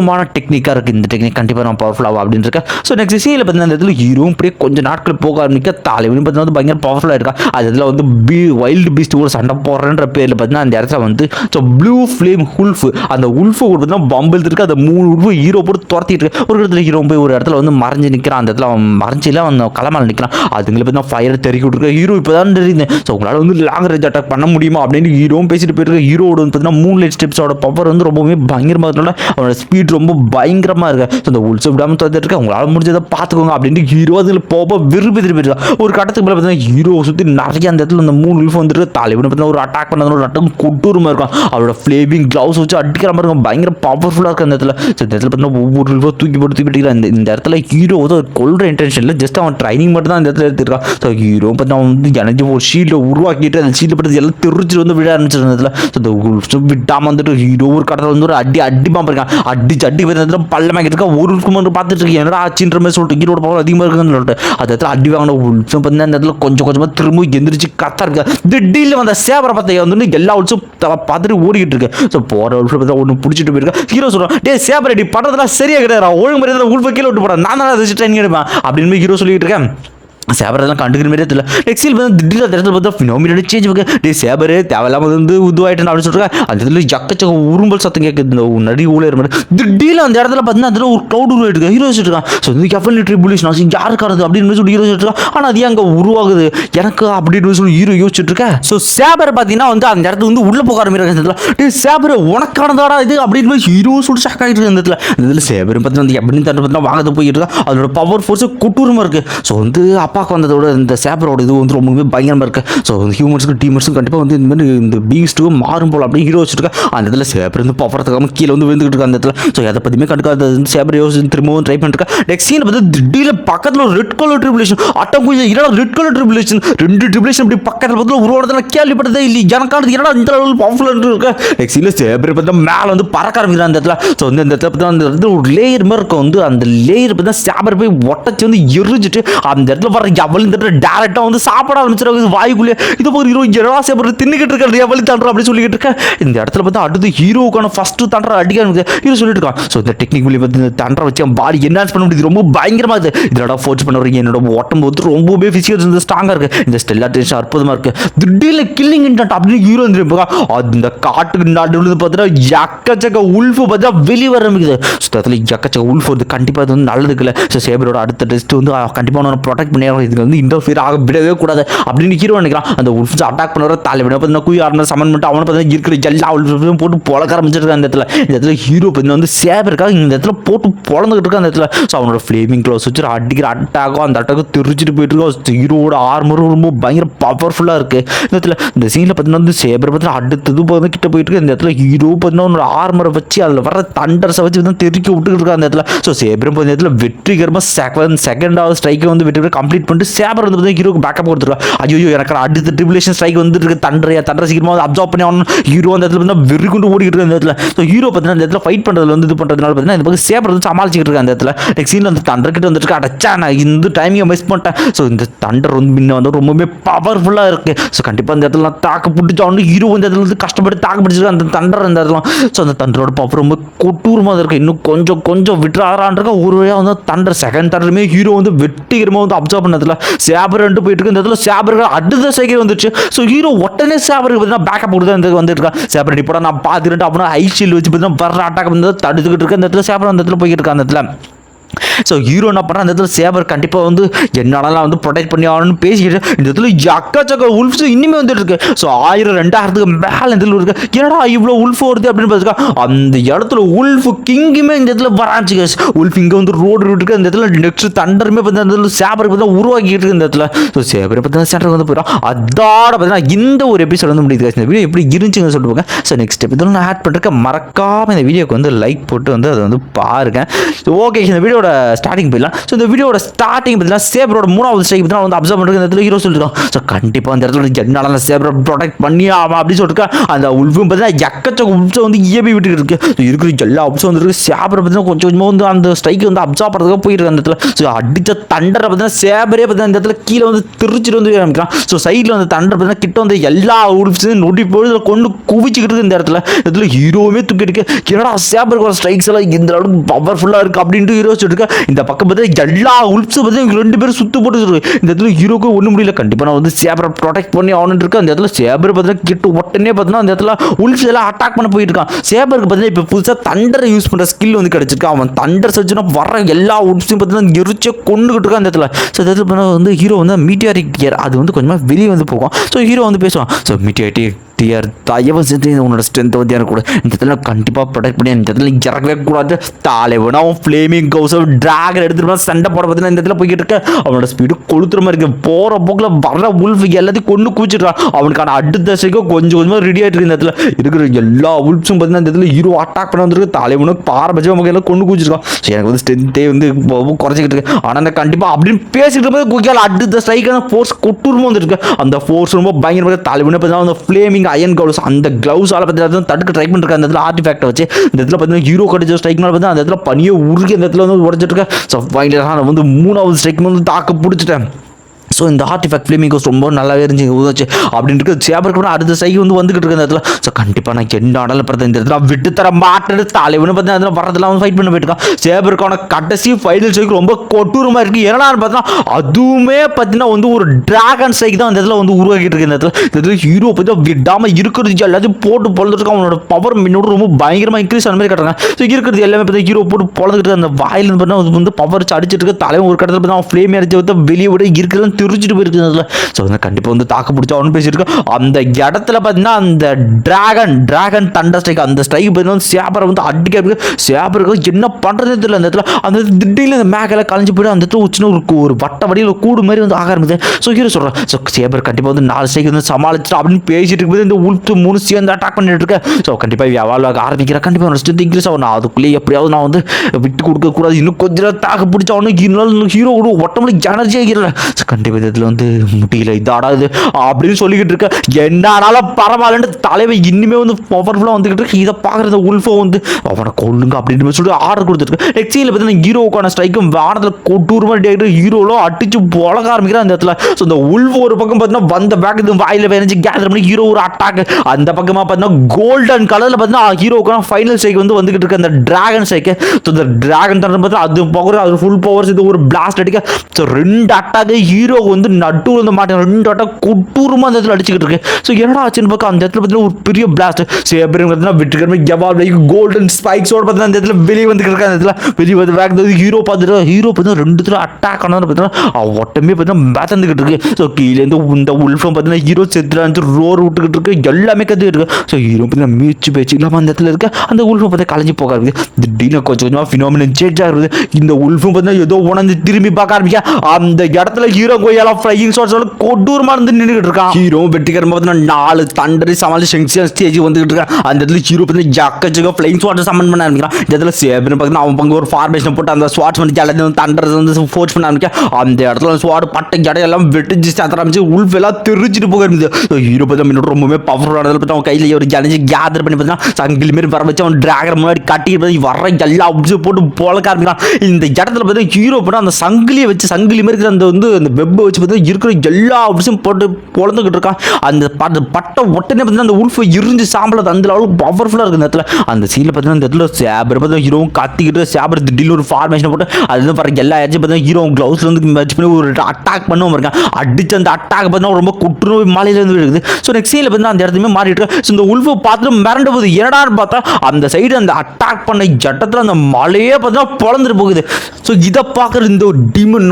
அற்புதமான டெக்னிக்காக இருக்குது இந்த டெக்னிக் கண்டிப்பாக நான் பவர்ஃபுல் ஆகும் அப்படின்னு இருக்கேன் ஸோ நெக்ஸ்ட் சீனில் பார்த்தீங்கன்னா அந்த இடத்துல ஹீரோ இப்படியே கொஞ்சம் நாட்கள் போக ஆரம்பிக்க தலைவனு பார்த்தீங்கன்னா வந்து பயங்கர பவர்ஃபுல்லாக இருக்கா? அது இதில் வந்து பீ வைல்டு பீஸ்ட் கூட சண்டை போடுறன்ற பேரில் பார்த்தீங்கன்னா அந்த இடத்துல வந்து ஸோ ப்ளூ ஃப்ளேம் உல்ஃபு அந்த உல்ஃபு கூட பார்த்தீங்கன்னா பம்பிள் இருக்குது அந்த மூணு உல்ஃபு ஹீரோ போட்டு துரத்திட்டு இருக்கு. ஒரு இடத்துல ஹீரோ போய் ஒரு இடத்துல வந்து மறைஞ்சு நிற்கிறான் அந்த இடத்துல அவன் மறைஞ்சில அவன் களமால நிற்கிறான் அதுங்களை பார்த்தீங்கன்னா ஃபயர் தெருக்கி விட்டுருக்க. ஹீரோ இப்போ தான் தெரியுது. ஸோ உங்களால் வந்து லாங் ரேஞ்ச் அட்டாக் பண்ண முடியுமா அப்படின்னு ஹீரோவும் பேசிட்டு போயிருக்கு ஹீரோட வந்து பார்த்தீங்கன்னா மூணு லைட் ஸ்டெப்ஸோட பவர் வந்து ரொம்பவுமே பயங்கரமாக இருக்கனால அவனோட ஸ்பீட் ரொம்ப பயங்கரமாக இருக்கு. ஸோ அந்த உள்ஸ் விடாமல் தந்துட்டு உங்களால் முடிஞ்சதை பார்த்துக்கோங்க அப்படின்ட்டு ஹீரோ அதில் போக விரும்பி திருப்பி ஒரு கட்டத்துக்கு மேலே பார்த்தீங்கன்னா ஹீரோ சுற்றி நிறைய அந்த இடத்துல அந்த மூணு உல்ஃப் வந்துட்டு தலைவனு பார்த்தீங்கன்னா ஒரு அட்டாக் பண்ணது ஒரு அட்டாக் கொட்டூரமாக இருக்கும். அவரோட ஃப்ளேவிங் க்ளவுஸ் வச்சு அடிக்கிற மாதிரி இருக்கும். பயங்கர பவர்ஃபுல்லாக இருக்கும் அந்த இடத்துல. ஸோ இந்த இடத்துல பார்த்தீங்கன்னா ஒவ்வொரு உல்ஃபும் தூக்கி போட்டு தூக்கி போட்டு இந்த இந்த இடத்துல ஹீரோ வந்து ஒரு இன்டென்ஷன் இன்டென்ஷனில் ஜஸ்ட் அவன் ட்ரைனிங் மட்டும் தான் அந்த இடத்துல எடுத்துருக்கான் ஸோ ஹீரோ பார்த்தீங்கன்னா அவன் வந்து எனர்ஜி ஒரு ஷீல்டை உருவாக்கிட்டு அந்த ஷீல்டு படுத்து எல்லாம் தெரிஞ்சிட்டு வந்து விட ஆரம்பிச்சிருந்ததுல ஸோ இந்த விடாமல் வந்துட்டு ஹீரோ ஒரு கடத்தில் வந்து ஒரு அடி அடிப்பாம இருக்கான். அடிச்சு அடி பார்த்து பள்ளமாக இருக்கா ஒரு உல்ஃபு மட்டும் பார்த்துட்டு இருக்கு என்னடா ஆச்சுன்ற மாதிரி சொல்லிட்டு ஈரோட பவர் அதிகமாக இருக்குன்னு சொல்லிட்டு. அந்த இடத்துல அடி வாங்கின உல்ஃப்ஸும் பார்த்தீங்கன்னா அந்த இடத்துல கொஞ்சம் கொஞ்சமாக திரும்ப எந்திரிச்சு கத்தா இருக்கு. திடீர்னு வந்த சேவரை பார்த்து வந்து எல்லா உல்ஸும் பார்த்துட்டு ஓடிக்கிட்டு இருக்கு. ஸோ போகிற உல்ஃபு பார்த்தா ஒன்று பிடிச்சிட்டு போயிருக்கா. ஹீரோ சொல்கிறான் டே சேவரை அடி படுறதுலாம் சரியாக கிடையாது ஒழுங்கு மாதிரி உல்ஃபை கீழே விட்டு போகிறேன் நான் தான் அதை ட்ரெயின் எடுப்பேன் அப்படின்னு ஹீரோ சொல்லிட்டு இருக்கேன். சேபரெல்லாம் கண்டுக்கிற மாதிரியே தெரியல நெக்ஸ்ட் வந்து திடீர்னு அந்த இடத்துல பார்த்தா ஃபினோமினோட சேஞ்ச் இருக்கு டே சேபரு தேவையில்லாம வந்து உதுவாயிட்டேன் அப்படின்னு சொல்லிட்டு அந்த இடத்துல எக்கச்சக்க உரும்பல் சத்தம் கேட்குது இந்த நடி ஊழியர் மாதிரி திடீர்னு அந்த இடத்துல பார்த்தீங்கன்னா அந்த ஒரு க்ளவுட் உருவாயிட்டு ஹீரோ வச்சுருக்கான் ஸோ வந்து கெஃபன் ட்ரிபுலேஷன் யார் யாருக்கானது அப்படின்னு சொல்லி ஹீரோ வச்சுருக்கான் ஆனால் அது அங்கே உருவாகுது எனக்கு அப்படின்னு சொல்லி ஹீரோ யோசிச்சுட்டு இருக்கேன் ஸோ சேபர் பார்த்தீங்கன்னா வந்து அந்த இடத்துல வந்து உள்ளே போக ஆரம்பிக்கிறாங்க இடத்துல டே சேபர் உனக்கானதாடா இது அப்படின்னு ஹீரோ சொல்லி ஷாக் ஆகிட்டு இருந்த இடத்துல இந்த இடத்துல சேபர் பார்த்தீங்கன்னா வந்து எப்படின்னு தட்டு பார்த்தீங்கன்னா வாங்கது போயிட்டு இருக்கா அதோட பவர் ஃபோர்ஸ் கொட்டூரமாக இருக்குது ஸோ வந்து அப்பா உருவாக்க வந்ததோட இந்த சேப்பரோட இது வந்து ரொம்பவே பயங்கரமாக இருக்கு. ஸோ ஹியூமன்ஸுக்கும் டீமர்ஸும் கண்டிப்பாக வந்து இந்த மாதிரி இந்த பீஸ்ட்டுக்கும் மாறும் போல் அப்படியே ஹீரோ வச்சுருக்கா. அந்த இடத்துல சேப்பர் வந்து பவரத்துக்காம கீழே வந்து விழுந்துக்கிட்டு இருக்க அந்த இடத்துல ஸோ எதை பற்றியுமே கண்டுக்காத சேப்பர் யோசிச்சு திரும்பவும் ட்ரை பண்ணிருக்கா நெக்ஸ்ட் சீன் பார்த்து திடீர்னு பக்கத்தில் ஒரு ரெட் கலர் ட்ரிபுலேஷன் அட்டம் கொஞ்சம் என்னடா ரெட் கலர் ட்ரிபுலேஷன் ரெண்டு ட்ரிபுலேஷன் அப்படி பக்கத்தில் பார்த்து உருவானதில் கேள்விப்பட்டதே இல்லை எனக்கானது என்னடா இந்த அளவு பவர்ஃபுல் இருக்கு? நெக்ஸ்ட் சீனில் சேப்பர் பார்த்தா மேலே வந்து பறக்க ஆரம்பிக்கிறான் அந்த இடத்துல ஸோ வந்து அந்த இடத்துல பார்த்தா அந்த இடத்துல ஒரு லேயர் மாதிரி இருக்கும். வந்து அந்த லேயர் பார்த்தா சேப்பர் போய் ஒட்டச்சு வந்து எரிஞ்சிட்டு அந்த இடத்துல வர எவ்வளவு இந்த இடத்துல டேரெக்டாக வந்து சாப்பிட ஆரம்பிச்சிருக்காங்க வாய்க்குள்ளே இது ஒரு ஹீரோ ஜெரா சேப்பர் தின்னுக்கிட்டு இருக்காரு எவ்வளவு தண்டர் அப்படின்னு சொல்லிக்கிட்டு இருக்கேன் இந்த இடத்துல பார்த்தா அடுத்து ஹீரோக்கான ஃபர்ஸ்ட் தண்டரை அடிக்க ஹீரோ சொல்லிட்டு இருக்கான் ஸோ இந்த டெக்னிக் மூலியம் வந்து இந்த தண்டரை வச்சு அவன் பாடி என்ஹான்ஸ் பண்ண முடியுது. ரொம்ப பயங்கரமாக இருக்குது இதோட ஃபோர்ஸ் பண்ண வரீங்க என்னோட உடம்பு வந்து ரொம்பவே ஃபிசிக்கல் வந்து ஸ்ட்ராங்காக இருக்குது இந்த ஸ்டெல்லா டென்ஷன் அற்புதமாக இருக்குது திடீர்னு கில்லிங் இன்டன்ட் அப்படின்னு ஹீரோ வந்து அந்த காட்டுக்கு நடுவில் பார்த்தீங்கன்னா எக்கச்சக்க உல்ஃபு பார்த்தா வெளியே வர ஆரம்பிக்குது. ஸோ அதில் எக்கச்சக்க உல்ஃபு வந்து கண்டிப்பாக இது வந்து நல்லதுக்கு இல்லை. ஸோ சேபரோட அடுத்த டெஸ்ட் வந்து கண்டிப்பாக அவனை ப்ரொடெக்ட் பண்ணி ஆகணும். இதுக்கு வந்து இன்டர்ஃபியர் ஆக விடவே கூடாது அப்படின்னு ஹீரோ நினைக்கிறான். அந்த உல்ஃப்ஸ் அட்டாக் பண்ணுற தலைவனை பார்த்தீங்கன்னா குய் ஆரம்ப சமன் பண்ணிட்டு அவனை பார்த்தீங்கன்னா இருக்கிற எல்லா உல்ஃபையும் போட்டு பொழக்க ஆரம்பிச்சிருக்கான் அந்த இடத்துல. இந்த இடத்துல ஹீரோ பார்த்தீங்கன்னா வந்து சேபருக்காக இந்த இடத்துல போட்டு பொழந்துக்கிட்டு இருக்கான் அந்த இடத்துல. ஸோ அவனோட ஃப்ளேமிங் க்ளோஸ் வச்சு அடிக்கிற அட்டாக்கோ அந்த அட்டாக்கோ தெரிச்சிட்டு போயிட்டு இருக்கோம். ஹீரோட ஆர்மரும் ரொம்ப பயங்கர பவர்ஃபுல்லாக இருக்குது இந்த இடத்துல இந்த சீனில் பார்த்தீங்கன்னா வந்து சேபர் பார்த்தீங்கன்னா அடுத்தது வந்து கிட்ட போயிட்டு இருக்கு. இந்த இடத்துல ஹீரோ பார்த்தீங்கன்னா அவனோட ஆர்மரை வச்சு அதில் வர தண்டர்ஸை வச்சு வந்து தெருக்கி விட்டுக்கிட்டு இருக்கா அந்த இடத்துல. ஸோ சேபரும் இந்த இடத்துல வெற்றிகரமாக செகண்ட் செகண்டாவது ஸ்ட்ரைக்கை வந்து வெற்றி கம்ப்ளீட் பண்ணிட்டு சேபர் வந்து பார்த்தீங்கன்னா ஹீரோக்கு பேக்கப் கொடுத்துருக்கா. ஐயோ எனக்கு அடுத்த ட்ரிபுலேஷன் ஸ்ட்ரைக் வந்துட்டு இருக்கு தண்டரையா தண்டரை சீக்கிரமாக வந்து அப்சர்வ் பண்ணி ஆகணும். ஹீரோ அந்த இடத்துல வந்து வெறி கொண்டு ஓடிக்கிட்டு இருக்கு அந்த இடத்துல. ஸோ ஹீரோ பார்த்தீங்கன்னா அந்த இடத்துல ஃபைட் பண்ணுறதுல வந்து இது பண்ணுறதுனால பார்த்தீங்கன்னா இந்த பக்கம் சேபர் வந்து சமாளிச்சிக்கிட்டு இருக்கு அந்த இடத்துல. நெக்ஸ்ட் சீனில் வந்து தண்டர் கிட்ட வந்துட்டு அடைச்சா நான் இந்த டைமிங்கை மிஸ் பண்ணிட்டேன். ஸோ இந்த தண்டர் வந்து முன்ன வந்து ரொம்பவே பவர்ஃபுல்லாக இருக்குது ஸோ கண்டிப்பாக அந்த இடத்துல நான் தாக்கு பிடிச்சாலும் ஹீரோ இந்த இடத்துல வந்து கஷ்டப்பட்டு தாக்கு பிடிச்சிருக்க அந்த தண்டர் அந்த இடத்துல. ஸோ அந்த தண்டரோட பவர் ரொம்ப கொட்டூரமாக இருக்கு. இன்னும் கொஞ்சம் கொஞ்சம் விட்டுறாரான்றக்க ஒரு வழியாக வந்து தண்டர் செகண்ட் தண்டருமே ஹீரோ வந்து வெட்டிகரமாக வந்து அப்சர்வ் பண்ணதில்ல சேபர் ரெண்டு போயிட்டு இருக்கு. இந்த இடத்துல சேபர்கள் அடுத்த சைக்கிள் வந்துச்சு. ஸோ ஹீரோ உடனே சேபருக்கு பார்த்தீங்கன்னா பேக்கப் கொடுத்து இந்த வந்துட்டு இருக்கா சேபர் இப்போ நான் பார்த்துட்டு அப்புறம் ஐ ஷீல் வச்சு பார்த்தீங்கன்னா வர்ற அட்டாக் வந்து தடுத்துக்கிட்டு இருக்கு இந்த இடத்துல சேபர் அந்த இடத்துல போய்கிட்டு இருக்கா அந்த இடத்துல ஸோ ஹீரோ என்ன பண்ணுறான் அந்த இடத்துல சேவர் கண்டிப்பாக வந்து என்னாலலாம் வந்து ப்ரொடெக்ட் பண்ணி ஆகணும்னு பேசிக்கிட்டு இந்த இடத்துல எக்கச்சக்க உல்ஃப்ஸ் இன்னுமே வந்துட்டு இருக்கு. ஸோ ஆயிரம் ரெண்டாயிரத்துக்கு மேலே இந்த இடத்துல இருக்கு. என்னடா இவ்வளோ உல்ஃப் வருது அப்படின்னு பார்த்துக்கா அந்த இடத்துல உல்ஃப் கிங்குமே இந்த இடத்துல வராச்சு உல்ஃப் இங்கே வந்து ரோடு இருக்கு. அந்த இடத்துல நெக்ஸ்ட் தண்டருமே வந்து அந்த இடத்துல சேபருக்கு பார்த்தா உருவாக்கிட்டு இருக்கு இந்த இடத்துல. ஸோ சேபரை பார்த்தா சென்டர் வந்து போயிடும் அதோட பார்த்தீங்கன்னா இந்த ஒரு எபிசோட் வந்து முடியுது இந்த வீடியோ எப்படி இருந்துச்சுன்னு சொல்லிட்டு ஸோ நெக்ஸ்ட் எபிசோட் நான் ஆட் பண்ணுறேன் மறக்காம இந்த வீடியோக்கு வந்து லைக் போட்டு வந்து அதை வந்து பாருங்க. ஓகே இந்த வீடியோட ஸ்டார்டிங் போயிடலாம் ஸோ இந்த வீடியோட ஸ்டார்டிங் பார்த்தீங்கன்னா சேபரோட மூணாவது ஸ்ட்ரைக் பார்த்தீங்கன்னா வந்து அப்சர்வ் பண்ணுறது இந்த இடத்துல ஹீரோ சொல்லிருக்கோம் ஸோ கண்டிப்பாக அந்த இடத்துல என்னால சேபரை ப்ரொடெக்ட் பண்ணி ஆமா அப்படின்னு சொல்லிட்டு அந்த உல்ஃபும் பார்த்தீங்கன்னா எக்கச்சக்க உல்ஃப்ஸை வந்து இயபி விட்டுட்டு இருக்கு. ஸோ இருக்கிற எல்லா உல்ஃப்ஸும் வந்துருக்கு சேபரை பார்த்தீங்கன்னா கொஞ்சம் கொஞ்சமாக வந்து அந்த ஸ்ட்ரைக் வந்து அப்சர்வ் பண்ணுறதுக்கு போயிருக்கு அந்த இடத்துல. ஸோ அடித்த தண்டரை பார்த்தீங்கன்னா சேபரே பார்த்தீங்கன்னா இந்த இடத்துல கீழே வந்து திருச்சிட்டு வந்து ஆரம்பிக்கிறான் ஸோ சைடில் வந்து தண்டரை பார்த்தீங்கன்னா கிட்ட வந்து எல்லா உல்ஃப்ஸையும் நொடி பொழுது கொண்டு குவிச்சிக்கிட்டு இருக்கு இந்த இடத்துல. இந்த இடத்துல ஹீரோவே தூக்கிட்டு இருக்கு. என்னடா சேபருக்கு வர ஸ்ட்ரைக்ஸ் எல்லாம் இந்த அளவுக்கு பவர்ஃபுல்லாக இருக்குது அப்படின்ட்டு ஹீரோ சொல்லிட்டு இந்த பக்கம் பார்த்தா எல்லா உல்ப்ஸும் பார்த்தா இவங்க ரெண்டு பேரும் சுத்து போட்டு இந்த இடத்துல ஹீரோக்கு ஒன்றும் முடியல. கண்டிப்பாக நான் வந்து சேபரை ப்ரொடெக்ட் பண்ணி ஆகணும்னு இருக்கேன். அந்த இடத்துல சேபர் பார்த்தீங்கன்னா கிட்ட உடனே பார்த்தீங்கன்னா அந்த இடத்துல உல்ப்ஸ் எல்லாம் அட்டாக் பண்ண போயிட்டு இருக்கான். சேபருக்கு பார்த்தீங்கன்னா இப்போ புதுசாக தண்டரை யூஸ் பண்ணுற ஸ்கில் வந்து கிடச்சிருக்கான் அவன் தண்டர் சச்சுனா வர எல்லா உல்ப்ஸையும் பார்த்தீங்கன்னா எரிச்சே கொண்டுகிட்டு இருக்கான் அந்த இடத்துல. ஸோ இந்த இடத்துல பார்த்தீங்கன்னா வந்து ஹீரோ வந்து மீட்டியாரிக் கியர் அது வந்து கொஞ்சமாக வெளியே வந்து போகும். ஸோ ஹீரோ வந்து பேசுவான். ஸோ மீட்டியாரிக் டியர் தயவு செஞ்சு உன்னோட ஸ்ட்ரென்த் வந்து எனக்கு கூட. இந்த இடத்துல கண்டிப்பாக ப்ரொடெக்ட் பண்ணி இந்த இடத்துல இறக்கவே கூடாது. தலைவனா அவன் ஃப்ளேமிங் கவுஸ் ட்ராகன் எடுத்துட்டு சண்டை போட பார்த்தீங்கன்னா இந்த இடத்துல போய்கிட்டு இருக்க. அவனோட ஸ்பீடு கொளுத்துற மாதிரி இருக்கு. போகிற போக்கில் வர உல்ஃப் எல்லாத்தையும் கொண்டு குவிச்சிடுறான். அவனுக்கான அடுத்த சைக்கோ கொஞ்சம் கொஞ்சமாக ரெடி ஆகிட்டு இருக்கு இந்த இடத்துல. இருக்கிற எல்லா உல்ஃப்ஸும் பார்த்தீங்கன்னா இந்த இடத்துல ஹீரோ அட்டாக் பண்ண வந்துருக்கு. தலைவனுக்கு பாரபட்சம் வகையில் எல்லாம் கொண்டு குவிச்சிருக்கான். ஸோ எனக்கு வந்து ஸ்ட்ரென்த்தே வந்து குறைச்சிக்கிட்டு இருக்கு. ஆனால் அந்த கண்டிப்பாக அப்படின்னு பேசிட்டு போது குக்கியால் அடுத்த ஸ்ட்ரைக்கான ஃபோர்ஸ் கொட்டுருமோ வந்துருக்கு அந்த ஃபோர்ஸ் ரொம்ப பயங்கரமாக தலைவனே பார்த்தீங்கன்னா அந்த ஃப்ளேமிங் அயன் க்ளவுஸ் அந்த க்ளவுஸால் பார்த்தீங்கன்னா தடுக்க ட்ரை பண்ணிருக்க? அந்த இடத்துல ஆர்டிஃபேக்டை வச்சு இந்த இடத்துல பார்த்தீங்கன்னா ஹீரோ கடிச்ச ஸ்ட்ரைக்னால வந்து அந்த இடத்துல பனியை உருகி அந்த இடத்துல வந்து உடச்சிட்டு இருக்கேன் ஸோ ஃபைனலாக நான் வந்து மூணாவது ஸ்ட்ரைக் வந்து தாக்க பிடிச்சிட்டேன். ஸோ இந்த ஆர்டிஃபேக்ட் ஃபிலிமிங்கோஸ் ரொம்ப நல்லாவே இருந்துச்சு உதச்சு அப்படின்னு சேபருக்கு கூட அடுத்த சைக்கு வந்து வந்துகிட்டு இருக்கு இந்த இடத்துல. ஸோ கண்டிப்பாக நான் என்ன ஆடல பார்த்த இந்த இடத்துல விட்டு தர மாட்டேன்னு தலைவனு பார்த்து அதில் வரதெல்லாம் வந்து ஃபைட் பண்ண போயிட்டுருக்கான். சேபருக்கான கடைசி ஃபைனல் சைக்கு ரொம்ப கொட்டூரமாக இருக்குது என்னடான்னு பார்த்தா அதுவுமே பார்த்தீங்கன்னா வந்து ஒரு டிராகன் சைக்கு தான் இந்த இடத்துல வந்து உருவாக்கிட்டு இருக்கு இந்த இடத்துல. இந்த இடத்துல ஹீரோ பற்றி விடாமல் இருக்கிறது எல்லாத்தையும் போட்டு பொழுதுட்டு அவனோட பவர் மின்னோட ரொம்ப பயங்கரமாக இன்க்ரீஸ் ஆன மாதிரி கட்டுறாங்க. ஸோ இருக்கிறது எல்லாமே பார்த்தா ஹீரோ போட்டு பொழுதுட்டு அந்த வாயிலிருந்து பார்த்தீங்கன்னா வந்து பவர் அடிச்சிட்டு இருக்கு தலைவன் ஒரு கடத்தில் பார்த்தா அவன் ஃப்ளேம் அடிச்சு வந்து வெளியே விட இருக்கிறது தெரிஞ்சுட்டு போயிருக்குதுல ஸோ வந்து கண்டிப்பாக வந்து தாக்கு பிடிச்சா அவனு பேசியிருக்கேன். அந்த இடத்துல பார்த்தீங்கன்னா அந்த ட்ராகன் ட்ராகன் தண்டர் ஸ்ட்ரைக் அந்த ஸ்ட்ரைக் பார்த்தீங்கன்னா சேப்பரை வந்து அடிக்க சேப்பருக்கு என்ன பண்ணுறதே தெரியல அந்த இடத்துல. அந்த திடீர்னு அந்த மேகெல்லாம் கலைஞ்சு போயிட்டு அந்த இடத்துல சின்ன ஒரு ஒரு வட்ட வடியில் கூடு மாதிரி வந்து ஆக ஸோ ஹீரோ சொல்கிறேன் ஸோ சேப்பர் கண்டிப்பாக வந்து நாலு ஸ்ட்ரைக் வந்து சமாளிச்சுட்டு அப்படின்னு பேசிட்டு இருக்கும்போது இந்த உளுத்து மூணு சேர்ந்து அட்டாக் பண்ணிட்டு இருக்கேன் ஸோ கண்டிப்பாக எவால்வ் ஆக ஆரம்பிக்கிறேன் கண்டிப்பாக ஒரு ஸ்ட்ரென்த் இன்க்ரீஸ் ஆகும். நான் அதுக்குள்ளேயே எப்படியாவது நான் வந்து விட்டு கொடுக்க கூடாது. இன்னும் கொஞ்ச நேரம் தாக்கு பிடிச்ச அவனு இன்னும் ஹீரோ விட ஒட்டமளிக்கு எனர்ஜி ஆகிடல ஸோ கண்டிப்பாக இதில் வந்து முடியல. இதாடா இது அப்படின்னு சொல்லிக்கிட்டு இருக்க. என்னானாலும் பரவாயில்லன்னு தலைவன் இன்னுமே வந்து பவர்ஃபுல்லாக வந்துக்கிட்டு இருக்கு. இதை பார்க்குறது உல்ஃபோ வந்து அவனை கொள்ளுங்க அப்படின்னு சொல்லிட்டு ஆர்டர் கொடுத்துருக்கு நெக்ஸ்ட் சீனில் பார்த்தீங்கன்னா ஹீரோவுக்கான ஸ்ட்ரைக்கும் வானத்தில் கொட்டூர் மாதிரி டேட்டு ஹீரோலாம் அடிச்சு பொழக ஆரம்பிக்கிற அந்த இடத்துல. ஸோ இந்த உல்ஃபோ ஒரு பக்கம் பார்த்தீங்கன்னா வந்த பேக் இது வாயில் வேணிச்சு கேதர் பண்ணி ஹீரோ ஒரு அட்டாக் அந்த பக்கமாக பார்த்தீங்கன்னா கோல்டன் கலரில் பார்த்தீங்கன்னா ஹீரோவுக்கான ஃபைனல் ஸ்ட்ரைக் வந்து வந்துக்கிட்டு இருக்க. அந்த ட்ராகன் ஸ்ட்ரைக்கு ஸோ இந்த ட்ராகன் தண்டர் பார்த்தீங்கன்னா அது பவர் அது ஃபுல் பவர்ஸ் இது ஒரு பிளாஸ்ட் அடிக்க. ஸோ ரெண்டு அட்டாக்கு ஹீரோ வந்து நட்டு வந்து மாட்டேன். ரெண்டு அட்டாக் கொட்டூரமாக அந்த இடத்துல அடிச்சுக்கிட்டு இருக்கு ஸோ என்னடா ஆச்சுன்னு பார்க்க அந்த இடத்துல பார்த்தீங்கன்னா ஒரு பெரிய பிளாஸ்ட் சேபரிங் பார்த்தீங்கன்னா விட்டுக்கிறமே ஜவாப் லைக் கோல்டன் ஸ்பைக்ஸோட பார்த்தீங்கன்னா அந்த இடத்துல வெளியே வந்துட்டு இருக்காங்க. அந்த இடத்துல வெளியே வந்து வேக ஹீரோ பார்த்துட்டு ஹீரோ பார்த்தீங்கன்னா ரெண்டு இடத்துல அட்டாக் ஆனது பார்த்தீங்கன்னா ஒட்டமே பார்த்தீங்கன்னா மேத்தந்துக்கிட்டு இருக்கு. ஸோ கீழேருந்து இந்த உல்ஃபம் பார்த்தீங்கன்னா ஹீரோ செத்துலான்னு ரோர் விட்டுக்கிட்டு இருக்கு. எல்லாமே கற்றுக்கிட்டு இருக்கு. ஸோ ஹீரோ பார்த்தீங்கன்னா மீச்சு பேச்சு இல்லாமல் அந்த இடத்துல இருக்க அந்த உல்ஃபம் பார்த்தா கலைஞ்சு போக ஆரம்பிக்குது. திடீர்னு கொஞ்சம் கொஞ்சமாக ஃபினாமினன் சேஞ்ச் ஆகுது. இந்த உல்ஃபும் பார்த்தீங்கன்னா ஏதோ உணர்ந்து திரும்பி பார்க்க ஆரம்பிக்க. அந்த இடத்துல ஹீரோ கோயால ஃப்ளையிங் ஷாட்ஸ் கொடூரமாக இருந்து நின்றுக்கிட்டு இருக்கான். ஹீரோ வெற்றிகரமாக பார்த்தீங்கன்னா நாலு தண்டரி சமாளி செங்சியன் ஸ்டேஜ் வந்துகிட்டு இருக்கான். அந்த இடத்துல ஹீரோ பார்த்தீங்கன்னா ஜக்க ஃப்ளையிங் ஷாட்ஸ் சமன் பண்ண ஆரம்பிக்கிறான். இந்த இடத்துல சேப்னு பார்த்தீங்கன்னா அவன் பங்கு ஒரு ஃபார்மேஷன் போட்டு அந்த ஸ்வாட்ஸ் வந்து ஜலதி தண்டர் வந்து ஃபோர்ஸ் பண்ண ஆரம்பிக்க அந்த இடத்துல ஸ்வாட் பட்டை ஜடையெல்லாம் வெட்டிச்சு சத்தர ஆரம்பிச்சு உள்ஃப் எல்லாம் தெரிஞ்சுட்டு போக இருந்தது ஹீரோ பார்த்தா முன்னாடி ரொம்பவே பவர்ஃபுல்லானதில் பார்த்து அவன் கையில் ஒரு ஜலஞ்சி கேதர் பண்ணி பார்த்தீங்கன்னா சங்கிலி மாரி வர வச்சு அவன் டிராகர் முன்னாடி கட்டி வர எல்லா உப்ஸு போட்டு போலக்க ஆரம்பிக்கிறான். இந்த இடத்துல பார்த்தா ஹீரோ பண்ண அந்த சங்கிலியை வச்சு சங்கிலி மாதிரி இருக்கிற அந்த வந்து அந்த வெப்பை வச்சு பார்த்து இருக்கிற எல்லா விஷயம் போட்டு பொழந்துக்கிட்டு இருக்கான் அந்த பட்ட உடனே பார்த்தீங்கன்னா அந்த உல்ஃபை இருந்து சாம்பல் அந்த அளவுக்கு பவர்ஃபுல்லாக இருக்குது இந்த இடத்துல. அந்த சீனில் பார்த்தீங்கன்னா இந்த இடத்துல சேபர் பார்த்தா ஹீரோவும் கத்திக்கிட்டு சேபர் திடீர்னு ஒரு ஃபார்மேஷன் போட்டு அது பாருங்க எல்லா ஏஜ் பார்த்தீங்கன்னா ஹீரோ க்ளவுஸ் வந்து மேட்ச் பண்ணி ஒரு அட்டாக் பண்ணுவோம் பாருங்க. அடிச்சு அந்த அட்டாக் பார்த்தீங்கன்னா ரொம்ப குற்றுநோய் மலையில இருந்து இருக்குது ஸோ நெக்ஸ்ட் சீனில் பார்த்தீங்கன்னா அந்த இடத்துமே மாறிட்டு இருக்கு. ஸோ இந்த உல்ஃபை பார்த்துட்டு மிரண்டு போகுது என்னடான்னு பார்த்தா அந்த சைடு அந்த அட்டாக் பண்ண ஜட்டத்தில் அந்த மலையே பார்த்தீங்கன்னா பொழந்துட்டு போகுது. ஸோ இதை பார்க்குற இந்த டிமன்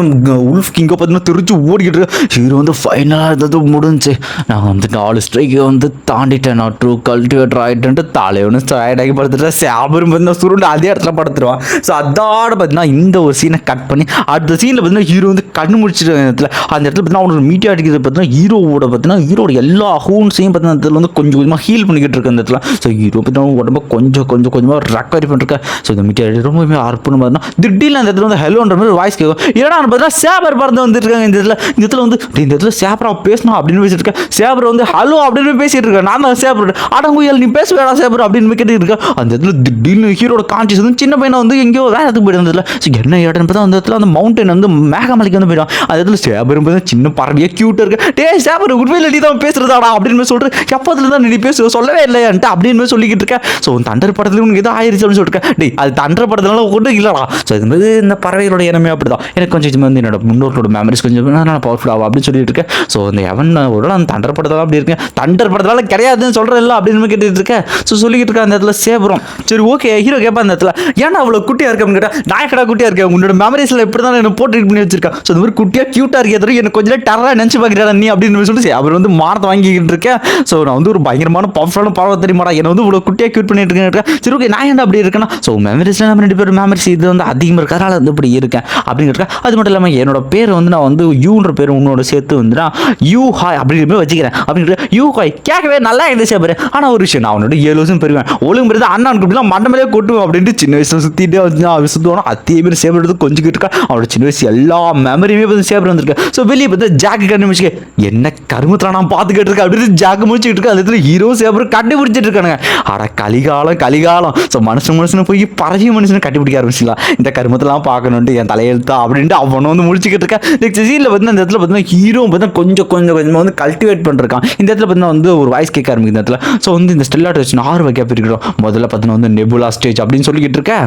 உல்ஃப் கிங்கை பார்த்தீங்கன்னா தெரிச்சு ஓடிக்கிட்டு இருக்கேன் ஹீரோ வந்து ஃபைனலாக இருந்தது முடிஞ்சு. நான் வந்து நாலு ஸ்ட்ரைக்கை வந்து தாண்டிட்டேன். நான் ட்ரூ கல்டிவேட்டர் ஆகிட்டேன்ட்டு தலைவனு ஸ்டாய்டாகி படுத்துட்டேன். சேபரும் பார்த்தீங்கன்னா சுருண்டு அதே இடத்துல படுத்துருவான். ஸோ அதோட பார்த்தீங்கன்னா இந்த ஒரு சீனை கட் பண்ணி அடுத்த சீனில் பார்த்தீங்கன்னா ஹீரோ வந்து கண்ணு முடிச்சிட்டு அந்த இடத்துல அந்த இடத்துல பார்த்தீங்கன்னா அவனோட மீட்டியா அடிக்கிறது பார்த்தீங்கன்னா ஹீரோவோட பார்த்தீங்கன்னா ஹீரோட எல்லா ஹூன்ஸையும் பார்த்தீங்கன்னா இடத்துல வந்து கொஞ்சம் கொஞ்சமாக ஹீல் பண்ணிக்கிட்டு இருக்கு அந்த இடத்துல. ஸோ ஹீரோ பார்த்தீங்கன்னா உடம்ப கொஞ்சம் கொஞ்சம் கொஞ்சமாக ரெக்கவரி பண்ணிருக்கேன் ஸோ இந்த மீட்டியா ரொம்பவே அற்புதமாக இருந்தால் திடீர்னு அந்த இடத்துல வந்து ஹெலோன்ற மாதிரி வாய்ஸ் கேட்கும் ஏன்னா பார்த்தீங்கன்னா சேபர் பறந்து வந்துருக்காங்க இந்த இடத்துல. இந்த இடத்துல வந்து இந்த இடத்துல சேப்ரா பேசணும் அப்படின்னு பேசிட்டு இருக்கேன் சேபர் வந்து ஹலோ அப்படின்னு பேசிட்டு இருக்கேன் நான் தான் சேபர் அடங்குயல் நீ பேச வேணா சேபர் அப்படின்னு கேட்டு இருக்கேன் அந்த இடத்துல திடீர்னு ஹீரோட கான்சியஸ் வந்து சின்ன பையனை வந்து எங்கேயோ வேற இடத்துக்கு போயிட்டு ஸோ என்ன இடம் பார்த்தா அந்த இடத்துல அந்த மவுண்டன் வந்து மேகமலைக்கு வந்து போயிடும் அந்த இடத்துல சேபரும் பார்த்தா சின்ன பறவையா கியூட்டாக இருக்கு. டே சேபர் உண்மையில் நீ தான் பேசுறதாடா அப்படின்னு சொல்லிட்டு எப்போதுல தான் நீ பேசு சொல்லவே இல்லையான்ட்டு அப்படின்னு சொல்லிக்கிட்டு இருக்கேன் ஸோ தண்டர் படத்துல உனக்கு ஏதோ ஆயிருச்சு அப்படின்னு சொல்லிட்டு டேய் அது தண்டர் படத்துனால ஒன்றும் இல்லடா. ஸோ இது மாதிரி இந்த பறவைகளோட இனமே அப்படிதான். எனக்கு கொஞ்சம் வந்து என்னோட முன்னோர்களோட மெமரிஸ் கொஞ்சம் நான் பவர்ஃபுல் ஆகும் அப்படின்னு சொல்லிட்டு இருக்கேன் ஸோ இந்த எவன் ஒரு அந்த தண்டர் படத்தில் அப்படி இருக்கேன். தண்டர் படத்தால் கிடையாதுன்னு சொல்கிறேன் இல்லை அப்படின்னு கேட்டுட்டு இருக்கேன் ஸோ சொல்லிக்கிட்டு இருக்கேன் அந்த இடத்துல சேபுரம். சரி ஓகே ஹீரோ கேட்பேன் அந்த இடத்துல. ஏன்னா அவ்வளோ குட்டியாக இருக்கேன் கேட்டால் நான் கடா குட்டியாக இருக்கேன்? உன்னோட மெமரிஸில் இப்படி தான் என்ன போட்டு பண்ணி வச்சிருக்கேன். ஸோ இந்த மாதிரி குட்டியாக க்யூட்டாக இருக்கே தவிர எனக்கு கொஞ்சம் டெரராக நினச்சி பார்க்குறா நீ அப்படின்னு சொல்லி அவர் வந்து மானத்தை வாங்கிக்கிட்டு இருக்கேன். ஸோ நான் வந்து ஒரு பயங்கரமான பவர்ஃபுல்லான பரவ தெரியுமாடா? என்னை வந்து இவ்வளோ குட்டியாக க்யூட் பண்ணிட்டு இருக்கேன் சரி ஓகே நான் என்ன அப்படி இருக்கேன்னா? ஸோ மெமரிஸில் நம்ம ரெண்டு பேரும் மெமரிஸ் இது வந்து அதிகமாக இருக்கிறதால வந்து இப்படி இருக்கேன் அப்படின்னு இருக்கேன் அது மட்டும் இல்லாமல் என்னோட பேர் வந்து நான் வந்து யூன்ற பேர் உன்னோட சேர்த்து வந்து யூ ஹாய் அப்படிங்கிற மாதிரி வச்சுக்கிறேன். அப்படின்ற யூ ஹாய் கேட்கவே நல்லா இருந்துச்சு பேர். ஆனால் ஒரு விஷயம் நான் அவனோட ஏழு வருஷம் பெறுவேன். ஒழுங்கு பெருது அண்ணன் கூப்பிட்டு மண்டமலே கொட்டுவேன் அப்படின்ட்டு சின்ன வயசுல சுற்றிட்டே வந்து நான் சுற்றுவானோ அதே மாதிரி சேவர் எடுத்து கொஞ்சிக்கிட்டு இருக்கா அவனோட சின்ன வயசு எல்லா மெமரியுமே வந்து சேவர் வந்திருக்கேன் ஸோ வெளியே பார்த்து ஜாக்கு கண்டுபிடிச்சிக்க என்ன கருமத்தில் நான் பார்த்துக்கிட்டு இருக்கேன்? அப்படின்னு ஜாக்கு முடிச்சுட்டு இருக்கேன். அந்த இடத்துல ஹீரோ சேவர் கண்டுபிடிச்சிட்டு இருக்கானுங்க. ஆட கலிகாலம் கலிகாலம். ஸோ மனுஷன் மனுஷனை போய் பறவை மனுஷனை கட்டிப்பிடிக்க ஆரம்பிச்சிடலாம். இந்த கருமத்தெல்லாம் பார்க்கணுன்ட்டு என் தலையெழுத்தா அப்படின்ட்டு அவனை வந்து முடிச்சுக்கிட்டு இருக்கேன். நெக்ஸ்ட் சீனில் பார்த்தீங்கன்னா இந்த இடத்துல பார்த்தீங்கன்னா ஹீரோ பார்த்தீங்கன்னா கொஞ்சம் கொஞ்சம் கொஞ்சமாக வந்து கல்டிவேட் பண்ணிருக்கான். இந்த இடத்துல பார்த்தீங்கன்னா வந்து ஒரு வாய்ஸ் கேட்க ஆரம்பிக்கும் இந்த இடத்துல. ஸோ வந்து இந்த ஸ்டெல்லா வச்சு ஆறு வகையாக பிரிக்கிறோம். முதல்ல பார்த்தீங்கன்னா வந்து நெபுலா ஸ்டேஜ் அப்படின்னு சொல்லிக்கிட்டு இருக்கேன்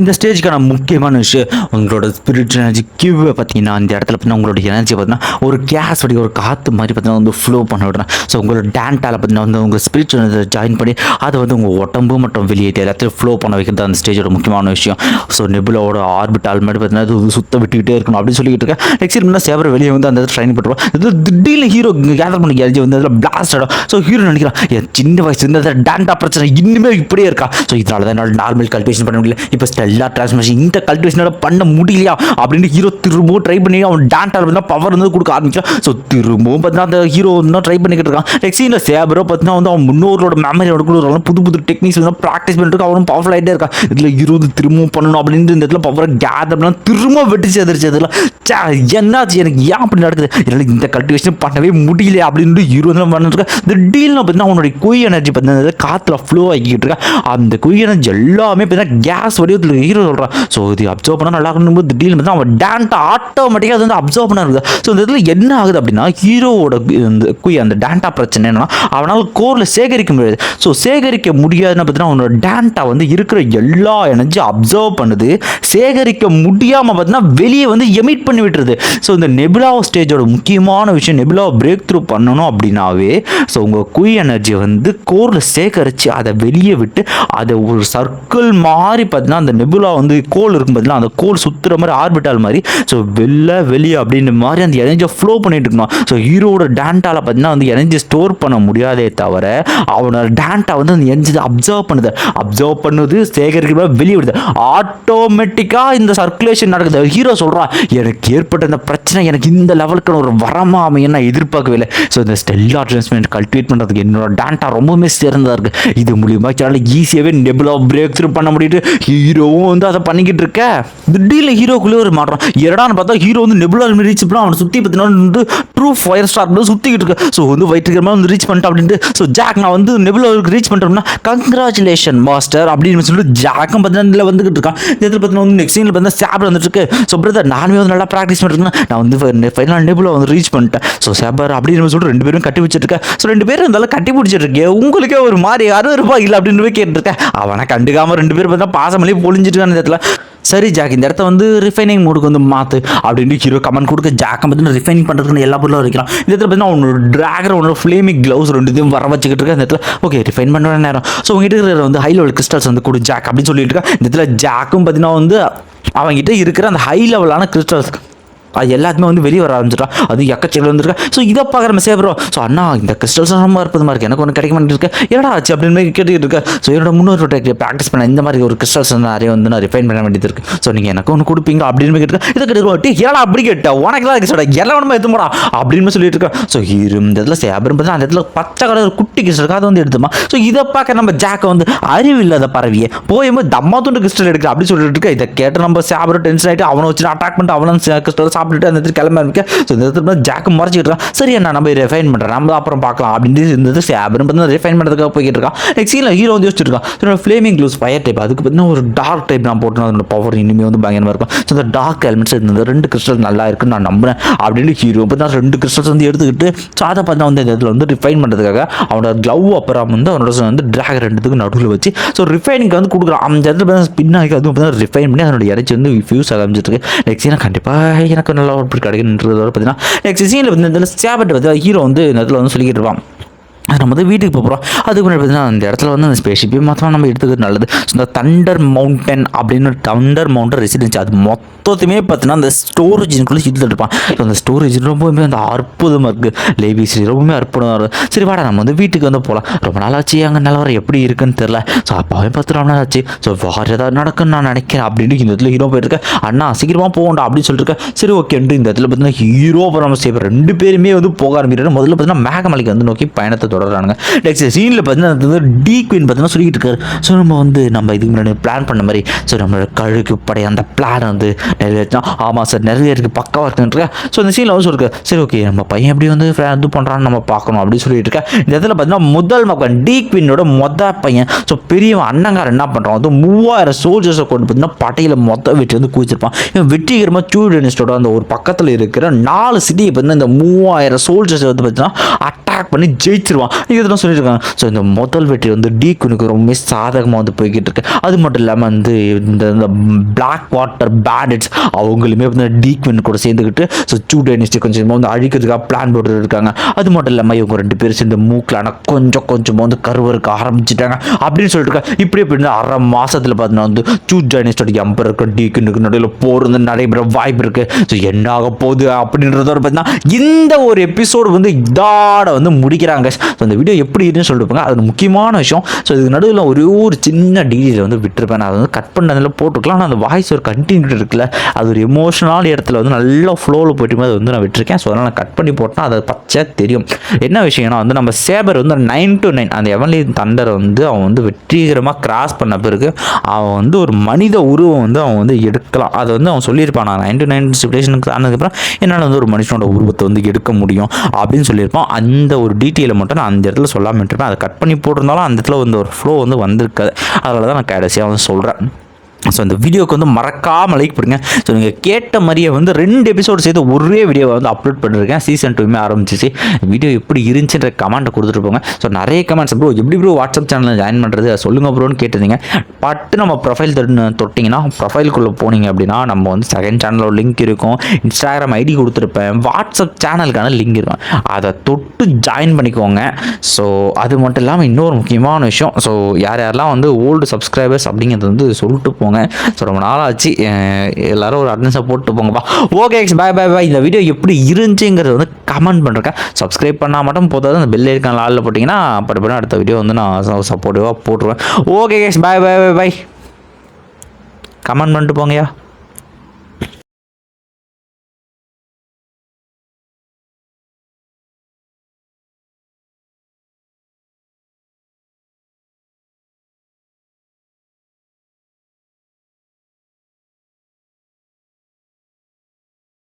இந்த ஸ்டேஜ்க்கான முக்கியமான விஷயம் உங்களோட ஸ்பிரிட் எனர்ஜி கியூவை பார்த்தீங்கன்னா அந்த இடத்துல பார்த்தீங்கன்னா உங்களோட எனர்ஜி பார்த்தீங்கன்னா ஒரு கேஸ் வடி ஒரு காற்று மாதிரி பார்த்தீங்கன்னா வந்து ஃப்ளோ பண்ண விடுறேன். ஸோ உங்களோட டேண்டால பார்த்தீங்கன்னா வந்து உங்கள் ஸ்பிரிட் ஜாயின் பண்ணி அதை வந்து உங்கள் உடம்பு மற்றும் வெளியே எல்லாத்தையும் ஃப்ளோ பண்ண வைக்கிறது அந்த ஸ்டேஜோட முக்கியமான விஷயம். ஸோ நெபுலாவோட ஆர்பிட்டால் மாதிரி பார்த்தீங்கன்னா அது சுத்த விட்டுக்கிட்டே இருக்கணும் அப்படின்னு சொல்லிட்டு இருக்கேன். நெக்ஸ்ட் இருந்தால் அவர் வெளியே வந்து அந்த ட்ரைனிங் பண்ணுறோம் இது திடீர்னு ஹீரோ கேதர் பண்ணி கேஜி வந்து அதில் பிளாஸ்ட் ஆகிடும் ஸோ ஹீரோ நினைக்கிறான் என் சின்ன வயசு இந்த டேண்டா பிரச்சனை இன்னுமே இப்படியே இருக்கா? ஸோ இதனால தான் என்னால் நார்மல் கல்டிவேஷன் பண்ண முடியல. இப்போ ஸ்டெல்லா டிரான்ஸ்மிஷன் இந்த கல்டிவேஷனோட பண்ண முடியலையா? அப்படின்னு ஹீரோ திரும்பவும் ட்ரை பண்ணி அவன் டேண்டா இருந்தால் பவர் வந்து கொடுக்க ஆரம்பிச்சான் ஸோ திரும்பவும் பார்த்தீங்கன்னா அந்த ஹீரோ வந்து ட்ரை பண்ணிக்கிட்டு இருக்கான். நெக்ஸ்ட் சேபரோ பார்த்தீங்கன்னா வந்து அவன் முன்னோரோட மெமரியோட கொடுக்குறாங்க புது புது டெக்னிக்ஸ் வந்து ப்ராக்டிஸ் பண்ணிட்டு அவனும் பவர்ஃபுல் ஆகிட்டே இருக்கான். இதில் இருபது திரும்பவும் பண்ணணும் அப்படின்னு இந்த இடத்துல பவரை கேதர் திரும்ப வெட்டி சேதரிச்சு அதில் சே என்னாச்சு எனக்கு? ஏன் அப்படி நடக்குது? என்னால் இந்த கல்டிவேஷன் பண்ணவே முடியல அப்படின்னு ஹீரோ வந்து பண்ணிட்டு இந்த பார்த்தீங்கன்னா அவனுடைய குய் எனர்ஜி பார்த்தீங்கன்னா காற்றுல ஃப்ளோ ஆகிக்கிட்டு இருக்கேன். அந்த குய் எனர்ஜி எல்லாமே பார்த்தீங்கன்னா கேஸ் வடிவத்தில் ஹீரோ சொல்கிறான் ஸோ இது அப்சர்வ் பண்ணால் நல்லா இருக்கணும் திடீர்னு பார்த்தா அவன் டேண்ட்டை ஆட்டோமேட்டிக்காக அது வந்து அப்சர்வ் பண்ண இருக்குது. ஸோ இந்த இதில் என்ன ஆகுது அப்படின்னா ஹீரோவோட இந்த குய் அந்த டேண்டா பிரச்சனை என்னன்னா அவனால் கோரில் சேகரிக்க முடியாது. ஸோ சேகரிக்க முடியாதுன்னு பார்த்தீங்கன்னா அவனோட டேண்டா வந்து இருக்கிற எல்லா எனர்ஜி அப்சர்வ் பண்ணுது. சேகரிக்க முடியாமல் பார்த்தீங்கன்னா வெளியே வந்து எமிட் பண்ணி விட்டுருது. ஸோ இந்த நெபுலா ஸ்டேஜோட முக்கியமான விஷயம் நெபுலா பிரேக் த்ரூ பண்ணணும் அப்படின்னாவே ஸோ உங்கள் குய் எனர்ஜி வந்து கோரில் சேகரித்து அதை வெளியே விட்டு அதை ஒரு சர்க்கிள் மாதிரி பார்த்தீங்கன்னா அந்த நெபுலா வந்து கோல் இருக்கும் பார்த்தீங்கன்னா அந்த கோல் சுற்றுற மாதிரி ஆர்பிட்டால் மாதிரி ஸோ வெளில வெளியே அப்படின்ற மாதிரி அந்த எனர்ஜியை ஃப்ளோ பண்ணிட்டு இருக்கணும். ஸோ ஹீரோட டேண்டால பார்த்தீங்கன்னா வந்து எனர்ஜி ஸ்டோர் பண்ண முடியாதே தவிர அவனோட டேண்டா வந்து அந்த எனர்ஜி அப்சர்வ் பண்ணுது. அப்சர்வ் பண்ணுது சேகரிக்கிற வெளியே விடுது. ஆட்டோமேட்டிக்காக இந்த சர்க்குலேஷன் நடக்குது. ஹீரோ சொல்கிறான் எனக்கு ஏற்பட்ட இந்த பிரச்சனை எனக்கு இந்த லெவலுக்கு ஒரு வரமா அமையும் நான் எதிர்பார்க்கவே இல்லை. ஸோ இந்த ஸ்டெல்லா ட்ரான்ஸ்மெண்ட் கல்டிவேட் பண்ணுறதுக்கு என்னோட டேண்டா ரொம்பவுமே சிறந்ததாக இருக்குது இது மூலியமாக என்னால் ஈஸியாகவே நெபுலா பிரேக் த்ரூ பண்ண முடியுது. ஹீரோவும் வந்து அதை பண்ணிக்கிட்டு இருக்க. திடீர்னு ஹீரோக்குள்ளே ஒரு மாற்றம். எடான்னு பார்த்தா ஹீரோ வந்து நெபுலா ரீச் பண்ணால் அவனை சுற்றி பார்த்தீங்கன்னா வந்து ட்ரூ ஃபயர் ஸ்டார் வந்து சுற்றிக்கிட்டு இருக்கு. ஸோ வந்து வயிற்றுக்கிறமா வந்து ரீச் பண்ணிட்டேன் அப்படின்ட்டு. ஸோ ஜாக் நான் வந்து நெபுலாவுக்கு ரீச் பண்ணுறோம்னா கங்க்ராச்சுலேஷன் மாஸ்டர் அப்படின்னு சொல்லிட்டு ஜாக்கும் பார்த்தீங்கன்னா இதில் வந்துகிட்டு இருக்கான். இதில் பார்த்தீங்கன்னா வந்து நெக்ஸ்ட் சீனில் பார்த்தீங்கன்னா சாப்பிட வந்துட்டு இருக்கு. ஸோ பிரதர் நானுமே வந்து நல்லா ப்ராக்டிஸ் பண்ணிருக்கேன் நான் வந்து ஃபைனல் நெபுலா வந்து ரீச் பண்ணிட்டேன். ஸோ சேபர் அப்படின்னு சொல்லிட்டு ரெண்டு பேரும் கட்டி வச்சிருக்கேன் ஸோ ரெண்டு பேரும் இருந்தாலும் கட்டி பிடிச்சிருக்கேன் உங்களுக்கே ஒரு மாதிரி அறுபது ரூபாய் இல்லை அப்படின்னு போய் கேட்டிருக்கேன். அவனை கண்டுக்காமல் ரெண்டு பேரும் பார்த்தா பாசமல்லி பொழிஞ்சிட்டு இந்த இடத்துல. சரி ஜாக் இந்த இடத்த வந்து ரிஃபைனிங் மூடுக்கு வந்து மாற்று அப்படின்னு ஹீரோ கமெண்ட் கொடுக்க ஜாக்கை பார்த்தீங்கன்னா ரிஃபைனிங் பண்ணுறதுக்கு எல்லா பொருளும் வைக்கலாம் இந்த இடத்துல பார்த்தீங்கன்னா உன்னோட ட்ராகர் உன்னோட ஃப்ளேமிங் க்ளவுஸ் ரெண்டுத்தையும் வர வச்சுக்கிட்டு இருக்க இந்த இடத்துல. ஓகே ரிஃபைன் பண்ணுற நேரம். ஸோ உங்ககிட்ட இருக்கிற வந்து ஹை லெவல் கிறிஸ்டல்ஸ் வந்து கொடு ஜாக் அப்படின்னு சொல்லிட்டு இருக்கா இந்த இடத்துல ஜாக்கும் பார்த்தீங்கன்னா வந்து அவங்ககிட்ட இருக்கிற அந்த ஹை லெவலான கிறிஸ்டல்ஸ் அது எல்லாத்துமே வந்து வெளியே வர ஆரம்பிச்சிட்டான் அது எக்கச்சல் வந்துருக்கா. ஸோ இதை பார்க்குற மெசேஜ் ப்ரோ ஸோ அண்ணா இந்த கிறிஸ்டல்ஸ் ரொம்ப இருப்பது இருக்குது எனக்கு ஒன்று கிடைக்க மாட்டேருக்கு என்னடா ஆச்சு அப்படின்னு கேட்டுக்கிட்டு இருக்கேன் ஸோ என்னோட முன்னோர் ப்ராக்டிஸ் பண்ண இந்த மாதிரி ஒரு கிறிஸ்டல்ஸ் நிறைய வந்து நான் ரிஃபைன் பண்ண வேண்டியது இருக்குது ஸோ நீங்கள் எனக்கு ஒன்று கொடுப்பீங்க அப்படின்னு கேட்டுருக்கேன் இதை கேட்டு ஏடா அப்படி கேட்டேன் உனக்கு தான் கிறிஸ்டல் எல்லாம் ஒன்றுமே எடுத்துமாடா அப்படின்னு சொல்லிட்டு இருக்கேன் ஸோ இந்த இடத்துல சேபரும் பார்த்தா அந்த இடத்துல பச்சை கலர் ஒரு குட்டி கிறிஸ்டல் அதை வந்து எடுத்துமா? ஸோ இதை பார்க்க நம்ம ஜாக்கை வந்து அறிவு இல்லாத பறவையே. போயும்போது தம்மா துண்டு கிறிஸ்டல் எடுக்க அப்படின்னு சொல்லிட்டு இருக்கேன் இதை கேட்டு நம்ம சேபரும் டென்ஷன் ஆகிட்டு அவனை வச்சு அட்டாக் பண்ணிட்டு அவனும் கிறிஸ்டல் சாப்பிட்டுட்டு அந்த இடத்துல கிளம்ப ஆரம்பிக்க. ஸோ இந்த இடத்துல ஜாக்கு மறைச்சிக்கிட்டு இருக்கான். சரி என்ன நம்ம ரிஃபைன் பண்ணுறேன் நம்ம அப்புறம் பார்க்கலாம் அப்படின்னு இருந்தது சேபரும் பார்த்தீங்கன்னா ரிஃபைன் பண்ணுறதுக்காக போய்கிட்டு இருக்கான். நெக்ஸ்ட் சீனில் ஹீரோ வந்து யோசிச்சுட்டு இருக்கான். So flaming claws fire type அதுக்கு பார்த்தீங்கன்னா ஒரு டார்க் டைப் நான் போட்டோம் அதோட பவர் இனிமேல் வந்து பயங்கரமாக இருக்கும். ஸோ இந்த டார்க் எலிமெண்ட்ஸ் இந்த ரெண்டு கிறிஸ்டல் நல்லா இருக்குன்னு நான் நம்புறேன் அப்படின்னு ஹீரோ பார்த்தா ரெண்டு கிறிஸ்டல்ஸ் வந்து எடுத்துக்கிட்டு ஸோ அதை பார்த்தா வந்து இந்த இடத்துல வந்து ரிஃபைன் பண்ணுறதுக்காக அவனோட க்ளவ் அப்புறம் வந்து அவனோட வந்து ட்ராகன் ரெண்டுத்துக்கு நடுவில் வச்சு ஸோ ரிஃபைனிங் வந்து கொடுக்குறான். அந்த இடத்துல பார்த்தா பின்னாடி அதுவும் பார்த்தா ரிஃபைன் பண்ணி அதனோட இறைச்சி வந்து ஃபியூஸ் ஆரம்பிச்சிருக்கு நெக்ஸ்ட் கண்டிப்பாக எனக்கு நல்லா ஒரு கிடைக்குன்றதோட பார்த்தீங்கன்னா நெக்ஸ்ட் சீனில் வந்து இந்த சேபட் வந்து ஹீரோ வந்து இந்த இடத்துல வந்து சொல்லிக்கிட்டு இருப்பான். நம்ம வந்து வீட்டுக்கு போக போகிறோம் அதுக்கு முன்னாடி பார்த்தீங்கன்னா அந்த இடத்துல வந்து அந்த ஸ்பேஸ்ஷிப்பே மொத்தமாக நம்ம எடுத்துக்கிறது நல்லது. ஸோ இந்த தண்டர் மவுண்டன் அப்படின்னு தண்டர் மவுண்டன் ரெசிடென்சி அது மொத்தத்தையுமே பார்த்தீங்கன்னா அந்த ஸ்டோரேஜினுக்குள்ளே சுற்றி இருப்பான் ஸோ அந்த ஸ்டோரேஜ் ரொம்பவுமே அந்த அற்புதமாக இருக்குது லேபிஸ் ரொம்பவுமே அற்புதமாக இருக்குது சரி வாடா நம்ம வந்து வீட்டுக்கு வந்து போகலாம் ரொம்ப நாள் ஆச்சு அங்கே நிலவரம் எப்படி இருக்குன்னு தெரில ஸோ அப்பாவே பத்து ரொம்ப நாள் ஆச்சு. ஸோ வேறு ஏதாவது நடக்குன்னு நான் நினைக்கிறேன் அப்படின்னு இந்த இடத்துல ஹீரோ போயிருக்கேன் அண்ணா சீக்கிரமாக போகண்டா அப்படின்னு சொல்லிட்டு சரி ஓகேன்ட்டு இந்த இடத்துல பார்த்தீங்கன்னா ஹீரோ அப்புறம் நம்ம சேவர் ரெண்டு பேருமே வந்து போக ஆரம்பிக்கிறாரு. முதல்ல பார்த்தீங்கன்னா மேகமலைக்கு வந்து நோக்கி பயணத்தை தொடர்றானுங்க நெக்ஸ்ட் சீனில் பார்த்தீங்கன்னா அது டி குயின் பார்த்தீங்கன்னா சொல்லிட்டு இருக்காரு. ஸோ நம்ம வந்து நம்ம இதுக்கு முன்னாடி பிளான் பண்ண மாதிரி ஸோ நம்மளோட கழுகு படை அந்த பிளான் வந்து நிறைவேற்றினா ஆமாம் சார் நிறைவேறதுக்கு பக்காவாக இருக்குன்னு ஸோ இந்த சீனில் வந்து சொல்லிருக்கு சரி ஓகே நம்ம பையன் எப்படி வந்து இது பண்ணுறான்னு நம்ம பார்க்கணும் அப்படின்னு சொல்லிட்டு இருக்கேன். இந்த இடத்துல பார்த்தீங்கன்னா முதல் மக்கள் டி குவினோட மொத்த பையன் ஸோ பெரியவன் அண்ணங்கார் என்ன பண்ணுறான் வந்து மூவாயிரம் சோல்ஜர்ஸை கொண்டு பார்த்தீங்கன்னா பட்டையில் மொத்த வெட்டி வந்து குவிச்சிருப்பான். இவன் வெற்றிகரமாக சூடு அந்த ஒரு பக்கத்தில் இருக்கிற நாலு சிட்டியை பார்த்தீங்கன்னா இந்த மூவாயிரம் சோல்ஜர்ஸ் வந்து பார்த்தீங்கன்னா அட்டாக் பண்ணி ஜெயிச்சிருவான். இதெல்லாம் சொல்லிட்டு இருக்காங்க ஸோ இந்த முதல் வெற்றி வந்து டீக்குனுக்கு ரொம்ப சாதகமாக வந்து போய்கிட்டு இருக்கு அது மட்டும் இல்லாமல் வந்து இந்த இந்த பிளாக் வாட்டர் பேண்டட்ஸ் அவங்களுமே வந்து டீக்வின் கூட சேர்ந்துக்கிட்டு ஸோ சூ டைனிஸ்டி கொஞ்சம் கொஞ்சமாக வந்து அழிக்கிறதுக்காக பிளான் போட்டு இருக்காங்க அது மட்டும் இல்லாமல் இவங்க ரெண்டு பேரும் சேர்ந்து மூக்கில் ஆனால் கொஞ்சம் கொஞ்சமாக வந்து கருவறுக்க ஆரம்பிச்சிட்டாங்க. அப்படின்னு சொல்லிட்டு இருக்காங்க இப்படி இப்படி அரை மாதத்தில் பார்த்தீங்கன்னா வந்து சூ டைனிஸ்டோட எம்பர் டி டீக்குனுக்கு நடுவில் போர் வந்து நடைபெற வாய்ப்பு இருக்குது ஸோ என்ன ஆக போகுது அப்படின்றத பார்த்தீங்கன்னா இந்த ஒரு எபிசோடு வந்து இதோட வந்து முடிக்கிறாங்க. ஸோ இந்த வீடியோ எப்படி இருக்குன்னு சொல்லிட்டு அது முக்கியமான விஷயம் ஸோ இதுக்கு நடுவில் ஒரே ஒரு சின்ன டீட்டெயில் வந்து விட்டுருப்பேன். நான் அதை வந்து கட் பண்ணதில் போட்டுருக்கலாம். ஆனால் அந்த வாய்ஸ் ஒரு கண்டினியூட்டி இருக்குல்ல அது ஒரு எமோஷனல் இடத்துல வந்து நல்லா ஃப்ளோவில் போயிட்டு அதை வந்து நான் விட்டுருக்கேன். ஸோ அதனால் நான் கட் பண்ணி போட்டால் அதை பச்சை தெரியும். என்ன விஷயம்னா வந்து நம்ம சேபர் வந்து நைன் டு நைன் அந்த எவன்லி தண்டரை வந்து அவன் வந்து வெற்றிகரமாக கிராஸ் பண்ண பிறகு அவன் வந்து ஒரு மனித உருவம் வந்து அவன் வந்து எடுக்கலாம். அதை வந்து அவன் சொல்லியிருப்பான். நான் நைன் டு நைன் சிவிலேஷனுக்கு ஆனதுக்கப்புறம் என்னால் வந்து ஒரு மனுஷனோட உருவத்தை வந்து எடுக்க முடியும் அப்படின்னு சொல்லியிருப்பான். அந்த ஒரு டீட்டெயிலை மட்டும் நான் அந்த இடத்துல சொல்லாமல் இருப்பேன் அதை கட் பண்ணி போட்டிருந்தாலும் அந்த இடத்துல வந்து ஒரு ஃப்ளோ வந்து வந்திருக்காது. அதனால தான் நான் கடைசியாக வந்து சொல்கிறேன் ஸோ இந்த வீடியோக்கு வந்து மறக்காமல் லைக் பண்ணுங்க. ஸோ நீங்கள் கேட்ட மாதிரியே வந்து ரெண்டு எபிசோடு சேர்த்து ஒரே வீடியோவை வந்து அப்லோட் பண்ணிருக்கேன். சீசன் டூமே ஆரம்பிச்சிச்சு. வீடியோ எப்படி இருந்துச்சுன்ற கமெண்ட்டை கொடுத்துட்டு போங்க. ஸோ நிறைய கமெண்ட்ஸ் ப்ரோ எப்படி ப்ரோ வாட்ஸ்அப் சேனலில் ஜாயின் பண்ணுறது சொல்லுங்கள் ப்ரோன்னு கேட்டிருந்தீங்க. பட்டு நம்ம ப்ரொஃபைல் தொட்டிங்கன்னா ப்ரொஃபைலுக்குள்ளே போனீங்க அப்படின்னா நம்ம வந்து செகண்ட் சேனலோட லிங்க் இருக்கும். இன்ஸ்டாகிராம் ஐடி கொடுத்துருப்பேன். வாட்ஸ்அப் சேனலுக்கான லிங்க் இருக்கும். அதை தொட்டு ஜாயின் பண்ணிக்கோங்க. ஸோ அது மட்டும் இல்லாமல் இன்னொரு முக்கியமான விஷயம். ஸோ யார் யாரெல்லாம் வந்து ஓல்டு சப்ஸ்கிரைபர்ஸ் அப்படிங்கிறது வந்து சொல்லிட்டு போங்க. ஸோ ரொம்ப நாளாச்சு. எல்லாரும் ஒரு அட்டன்ஸை போட்டு போங்கப்பா. ஓகே பாய் பாய் பாய் இந்த வீடியோ எப்படி இருந்துச்சுங்கிறது வந்து கமெண்ட் பண்ணுறேன் சப்ஸ்கிரைப் பண்ணால் மட்டும் போதாது. அந்த பெல் இருக்கான் லாலில் போட்டிங்கன்னா பட்டு அடுத்த வீடியோ வந்து நான் சப்போர்ட்டிவாக போட்டுருவேன். Okay guys bye bye bye bye comment பண்ணிட்டு போங்கய்யா.